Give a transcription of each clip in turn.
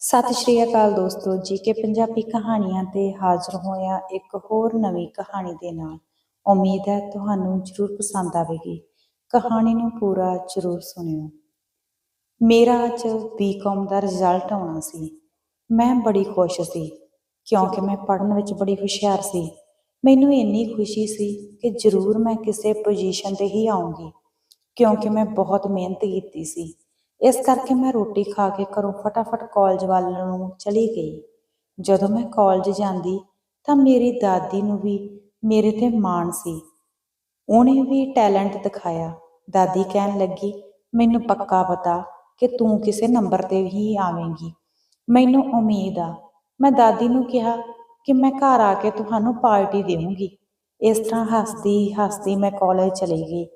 ਸਤਿ ਸ਼੍ਰੀ ਅਕਾਲ ਦੋਸਤੋ ਜੀ ਕੇ ਪੰਜਾਬੀ ਕਹਾਣੀਆਂ ਤੇ ਹਾਜ਼ਰ ਹੋਇਆ ਇੱਕ ਹੋਰ ਨਵੀਂ ਕਹਾਣੀ ਦੇ ਨਾਲ। ਉਮੀਦ ਹੈ ਤੁਹਾਨੂੰ ਜ਼ਰੂਰ ਪਸੰਦ ਆਵੇਗੀ। ਕਹਾਣੀ ਨੂੰ ਪੂਰਾ ਜ਼ਰੂਰ ਸੁਣਿਓ। ਮੇਰਾ ਅੱਜ ਬੀਕਾਮ ਦਾ ਰਿਜ਼ਲਟ ਆਉਣਾ ਸੀ। ਮੈਂ ਬੜੀ ਖੁਸ਼ ਸੀ, ਕਿਉਂਕਿ ਮੈਂ ਪੜ੍ਹਨ ਵਿੱਚ ਬੜੀ ਹੁਸ਼ਿਆਰ ਸੀ। ਮੈਨੂੰ ਇੰਨੀ ਖੁਸ਼ੀ ਸੀ ਕਿ ਜ਼ਰੂਰ ਮੈਂ ਕਿਸੇ ਪੋਜੀਸ਼ਨ ਤੇ ਹੀ ਆਉਂਗੀ ਕਿਉਂਕਿ ਮੈਂ ਬਹੁਤ ਮਿਹਨਤ ਕੀਤੀ ਸੀ। ਇਸ ਕਰਕੇ ਮੈਂ ਰੋਟੀ ਖਾ ਕੇ ਘਰੋਂ ਫਟਾਫਟ ਕਾਲਜ ਵੱਲ ਨੂੰ ਚਲੀ ਗਈ। ਜਦੋਂ ਮੈਂ ਕਾਲਜ ਜਾਂਦੀ ਤਾਂ ਮੇਰੀ ਦਾਦੀ ਨੂੰ ਵੀ ਮੇਰੇ ਤੇ ਮਾਣ ਸੀ। ਉਹਨੇ ਵੀ ਟੈਲੈਂਟ ਦਿਖਾਇਆ। ਦਾਦੀ ਕਹਿਣ ਲੱਗੀ, ਮੈਨੂੰ ਪੱਕਾ ਪਤਾ ਕਿ ਤੂੰ ਕਿਸੇ ਨੰਬਰ ਤੇ ਹੀ ਆਵੇਂਗੀ। ਮੈਨੂੰ ਉਮੀਦ ਆ। ਮੈਂ ਦਾਦੀ ਨੂੰ ਕਿਹਾ ਕਿ ਮੈਂ ਘਰ ਆ ਕੇ ਤੁਹਾਨੂੰ ਪਾਰਟੀ ਦੇਵਾਂਗੀ। ਇਸ ਤਰ੍ਹਾਂ ਹੱਸਦੀ ਹੱਸਦੀ ਮੈਂ ਕਾਲਜ ਚਲੀ ਗਈ।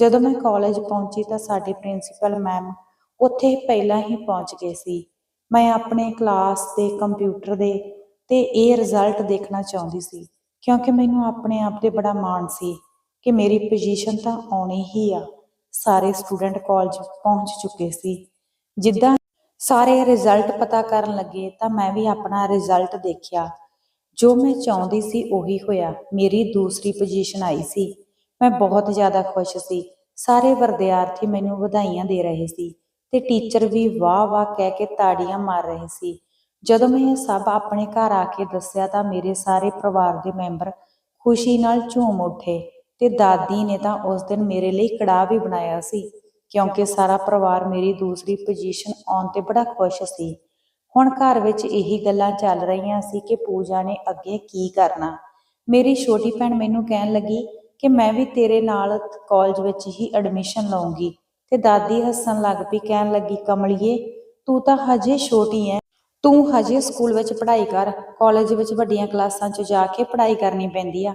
ਜਦੋਂ ਮੈਂ ਕਾਲਜ ਪਹੁੰਚੀ ਤਾਂ ਸਾਡੇ ਪ੍ਰਿੰਸੀਪਲ ਮੈਮ ਉੱਥੇ ਪਹਿਲਾਂ ਹੀ ਪਹੁੰਚ ਗਏ ਸੀ। ਮੈਂ ਆਪਣੇ ਕਲਾਸ ਦੇ ਕੰਪਿਊਟਰ ਦੇ ਤੇ ਇਹ ਰਿਜ਼ਲਟ ਦੇਖਣਾ ਚਾਹੁੰਦੀ ਸੀ, ਕਿਉਂਕਿ ਮੈਨੂੰ ਆਪਣੇ ਆਪ ਤੇ ਬੜਾ ਮਾਣ ਸੀ ਕਿ ਮੇਰੀ ਪੋਜੀਸ਼ਨ ਤਾਂ ਆਉਣੀ ਹੀ ਆ। ਸਾਰੇ ਸਟੂਡੈਂਟ ਕਾਲਜ ਪਹੁੰਚ ਚੁੱਕੇ ਸੀ। ਜਿੱਦਾਂ ਸਾਰੇ ਰਿਜ਼ਲਟ ਪਤਾ ਕਰਨ ਲੱਗੇ ਤਾਂ ਮੈਂ ਵੀ ਆਪਣਾ ਰਿਜ਼ਲਟ ਦੇਖਿਆ। ਜੋ ਮੈਂ ਚਾਹੁੰਦੀ ਸੀ ਉਹੀ ਹੋਇਆ। ਮੇਰੀ ਦੂਸਰੀ ਪੋਜੀਸ਼ਨ ਆਈ ਸੀ। ਮੈਂ ਬਹੁਤ ਜ਼ਿਆਦਾ ਖੁਸ਼ ਸੀ। ਸਾਰੇ ਵਿਦਿਆਰਥੀ ਮੈਨੂੰ ਵਧਾਈਆਂ ਦੇ ਰਹੇ ਸੀ। ਤੇ ਟੀਚਰ ਵੀ ਵਾਹ ਵਾਹ ਕਹਿ ਕੇ ਤਾੜੀਆਂ ਮਾਰ ਰਹੇ ਸੀ। ਜਦੋਂ ਮੈਂ ਇਹ ਸਭ ਆਪਣੇ ਘਰ ਆ ਕੇ ਦੱਸਿਆ ਤਾਂ ਮੇਰੇ ਸਾਰੇ ਪਰਿਵਾਰ ਦੇ ਮੈਂਬਰ ਖੁਸ਼ੀ ਨਾਲ ਝੂਮ ਉੱਠੇ ਤੇ ਦਾਦੀ ਨੇ ਤਾਂ ਉਸ ਦਿਨ ਮੇਰੇ ਲਈ ਕੜਾਹ ਵੀ ਬਣਾਇਆ ਸੀ, ਕਿਉਂਕਿ ਸਾਰਾ ਪਰਿਵਾਰ ਮੇਰੀ ਦੂਸਰੀ ਪੋਜੀਸ਼ਨ ਆਉਣ ਤੇ ਬੜਾ ਖੁਸ਼ ਸੀ। ਹੁਣ ਘਰ ਵਿੱਚ ਇਹੀ ਗੱਲਾਂ ਚੱਲ ਰਹੀਆਂ ਸੀ ਕਿ ਪੂਜਾ ਨੇ ਅੱਗੇ ਕੀ ਕਰਨਾ। ਮੇਰੀ ਛੋਟੀ ਭੈਣ ਮੈਨੂੰ ਕਹਿਣ ਲੱਗੀ ਕਿ ਮੈਂ ਵੀ ਤੇਰੇ ਨਾਲ ਕਾਲਜ ਵਿੱਚ ਹੀ ਐਡਮਿਸ਼ਨ ਲਵਾਂਗੀ ਤੇ ਦਾਦੀ ਹੱਸਣ ਲੱਗ ਪਈ, ਕਹਿਣ ਲੱਗੀ, ਕਮਲੀਏ, ਤੂੰ ਤਾਂ ਹਜੇ ਛੋਟੀ ਐ। ਤੂੰ ਹਜੇ ਸਕੂਲ ਵਿੱਚ ਪੜ੍ਹਾਈ ਕਰ, ਕਾਲਜ ਵਿੱਚ ਵੱਡੀਆਂ ਕਲਾਸਾਂ 'ਚ ਜਾ ਕੇ ਪੜ੍ਹਾਈ ਕਰਨੀ ਪੈਂਦੀ ਆ।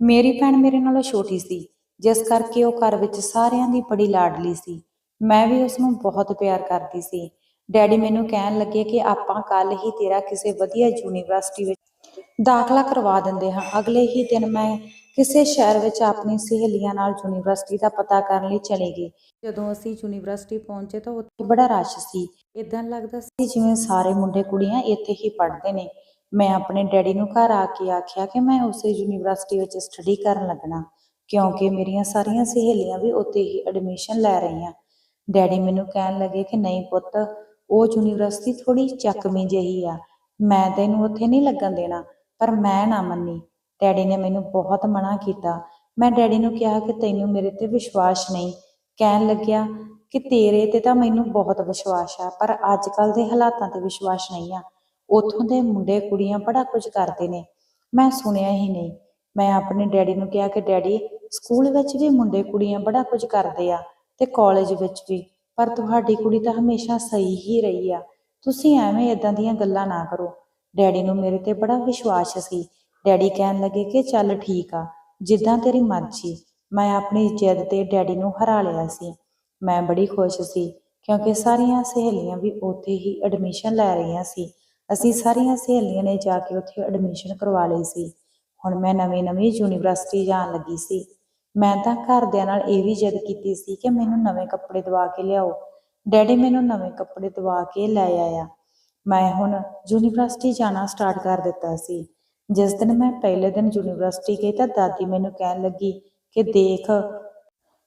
ਮੇਰੀ ਭੈਣ ਮੇਰੇ ਨਾਲੋਂ ਛੋਟੀ ਸੀ, ਜਿਸ ਕਰਕੇ ਉਹ ਘਰ ਵਿੱਚ ਸਾਰਿਆਂ ਦੀ ਬੜੀ ਲਾਡਲੀ ਸੀ। ਮੈਂ ਵੀ ਉਸ ਨੂੰ ਬਹੁਤ ਪਿਆਰ ਕਰਦੀ ਸੀ। ਡੈਡੀ ਮੈਨੂੰ ਕਹਿਣ ਲੱਗੇ ਕਿ ਆਪਾਂ ਕੱਲ ਹੀ ਤੇਰਾ ਕਿਸੇ ਵਧੀਆ ਯੂਨੀਵਰਸਿਟੀ ਵਿੱਚ ਦਾਖਲਾ ਕਰਵਾ ਦਿੰਦੇ ਹਾਂ। ਅਗਲੇ ਹੀ ਦਿਨ ਮੈਂ ਕਿਸੇ ਸ਼ਹਿਰ ਵਿੱਚ ਆਪਣੀ ਸਹੇਲੀਆਂ ਨਾਲ ਯੂਨੀਵਰਸਿਟੀ ਦਾ ਪਤਾ ਕਰਨ ਲਈ ਚਲੇ ਗਏ। ਜਦੋਂ ਅਸੀਂ ਯੂਨੀਵਰਸਿਟੀ ਪਹੁੰਚੇ ਤਾਂ ਉੱਥੇ ਬੜਾ ਰਸ਼ ਸੀ। ਇਦਾਂ ਲੱਗਦਾ ਸੀ ਜਿਵੇਂ ਸਾਰੇ ਮੁੰਡੇ ਕੁੜੀਆਂ ਇੱਥੇ ਹੀ ਪੜ੍ਹਦੇ ਨੇ। ਮੈਂ ਆਪਣੇ ਡੈਡੀ ਨੂੰ ਘਰ ਆ ਕੇ ਆਖਿਆ ਕਿ ਮੈਂ ਉਸੇ ਯੂਨੀਵਰਸਿਟੀ ਵਿੱਚ ਸਟੱਡੀ ਕਰਨ ਲੱਗਣਾ, ਕਿਉਂਕਿ ਮੇਰੀਆਂ ਸਾਰੀਆਂ ਸਹੇਲੀਆਂ ਵੀ ਉੱਥੇ ਹੀ ਐਡਮਿਸ਼ਨ ਲੈ ਰਹੀਆਂ। ਡੈਡੀ ਮੈਨੂੰ ਕਹਿਣ ਲੱਗੇ ਕਿ ਨਹੀਂ ਪੁੱਤ, ਉਹ ਯੂਨੀਵਰਸਿਟੀ ਥੋੜੀ ਚੱਕਵੀਂ ਜਿਹੀ ਆ। ਮੈਂ ਤੈਨੂੰ ਉੱਥੇ ਨਹੀਂ ਲੱਗਣ ਦੇਣਾ, ਪਰ ਮੈਂ ਨਾ ਮੰਨੀ। ਡੈਡੀ ਨੇ ਮੈਨੂੰ ਬਹੁਤ ਮਨਾ ਕੀਤਾ। ਮੈਂ ਡੈਡੀ ਨੂੰ ਕਿਹਾ ਕਿ ਤੈਨੂੰ ਮੇਰੇ ਤੇ ਵਿਸ਼ਵਾਸ ਨਹੀਂ। ਕਹਿਣ ਲੱਗਿਆ ਕਿ ਤੇਰੇ ਤੇ ਤਾਂ ਮੈਨੂੰ ਬਹੁਤ ਵਿਸ਼ਵਾਸ ਆ, ਪਰ ਅੱਜ ਕੱਲ ਦੇ ਹਾਲਾਤਾਂ ਤੇ ਵਿਸ਼ਵਾਸ ਨਹੀਂ ਆ। ਉਥੋਂ ਦੇ ਮੁੰਡੇ ਕੁੜੀਆਂ ਬੜਾ ਕੁਝ ਕਰਦੇ ਨੇ। ਮੈਂ ਸੁਣਿਆ ਹੀ ਨਹੀਂ। ਮੈਂ ਆਪਣੇ ਡੈਡੀ ਨੂੰ ਕਿਹਾ ਕਿ ਡੈਡੀ, ਸਕੂਲ ਵਿੱਚ ਵੀ ਮੁੰਡੇ ਕੁੜੀਆਂ ਬੜਾ ਕੁਝ ਕਰਦੇ ਆ ਤੇ ਕਾਲਜ ਵਿੱਚ ਵੀ, ਪਰ ਤੁਹਾਡੀ ਕੁੜੀ ਤਾਂ ਹਮੇਸ਼ਾ ਸਹੀ ਹੀ ਰਹੀ ਆ। ਤੁਸੀਂ ਐਵੇਂ ਇਦਾਂ ਦੀਆਂ ਗੱਲਾਂ ਨਾ ਕਰੋ। ਡੈਡੀ ਨੂੰ ਮੇਰੇ ਤੇ ਬੜਾ ਵਿਸ਼ਵਾਸ ਸੀ। ਡੈਡੀ ਕਹਿਣ ਲੱਗੇ ਕਿ ਚੱਲ ਠੀਕ ਆ, ਜਿੱਦਾਂ ਤੇਰੀ ਮਰਜ਼ੀ, ਮੈਂ ਆਪਣੀ ਜਿੱਦ ਤੇ ਡੈਡੀ ਨੂੰ ਹਰਾ ਲਿਆ ਸੀ। ਮੈਂ ਬੜੀ ਖੁਸ਼ ਸੀ, ਕਿਉਂਕਿ ਸਾਰੀਆਂ ਸਹੇਲੀਆਂ ਵੀ ਉੱਥੇ ਹੀ ਐਡਮਿਸ਼ਨ ਲੈ ਰਹੀਆਂ ਸੀ। ਅਸੀਂ ਸਾਰੀਆਂ ਸਹੇਲੀਆਂ ਨੇ ਜਾ ਕੇ ਉੱਥੇ ਐਡਮਿਸ਼ਨ ਕਰਵਾ ਲਈ ਸੀ। ਹੁਣ ਮੈਂ ਨਵੀਂ-ਨਵੀਂ ਯੂਨੀਵਰਸਿਟੀ ਜਾਣ ਲੱਗੀ ਸੀ। ਮੈਂ ਤਾਂ ਘਰਦਿਆਂ ਨਾਲ ਇਹ ਵੀ ਜਿੱਦ ਕੀਤੀ ਸੀ ਕਿ ਮੈਨੂੰ ਨਵੇਂ ਕੱਪੜੇ ਦਵਾ ਕੇ ਲਿਆਓ। ਡੈਡੀ ਮੈਨੂੰ ਨਵੇਂ ਕੱਪੜੇ ਦਵਾ ਕੇ ਲੈ ਆਇਆ। ਮੈਂ ਹੁਣ ਯੂਨੀਵਰਸਿਟੀ ਜਾਣਾ ਸਟਾਰਟ ਕਰ ਦਿੱਤਾ ਸੀ। ਜਿਸ ਦਿਨ ਮੈਂ ਪਹਿਲੇ ਦਿਨ ਯੂਨੀਵਰਸਿਟੀ ਗਈ ਤਾਂ ਦਾਦੀ ਮੈਨੂੰ ਕਹਿਣ ਲੱਗੀ ਕਿ ਦੇਖ,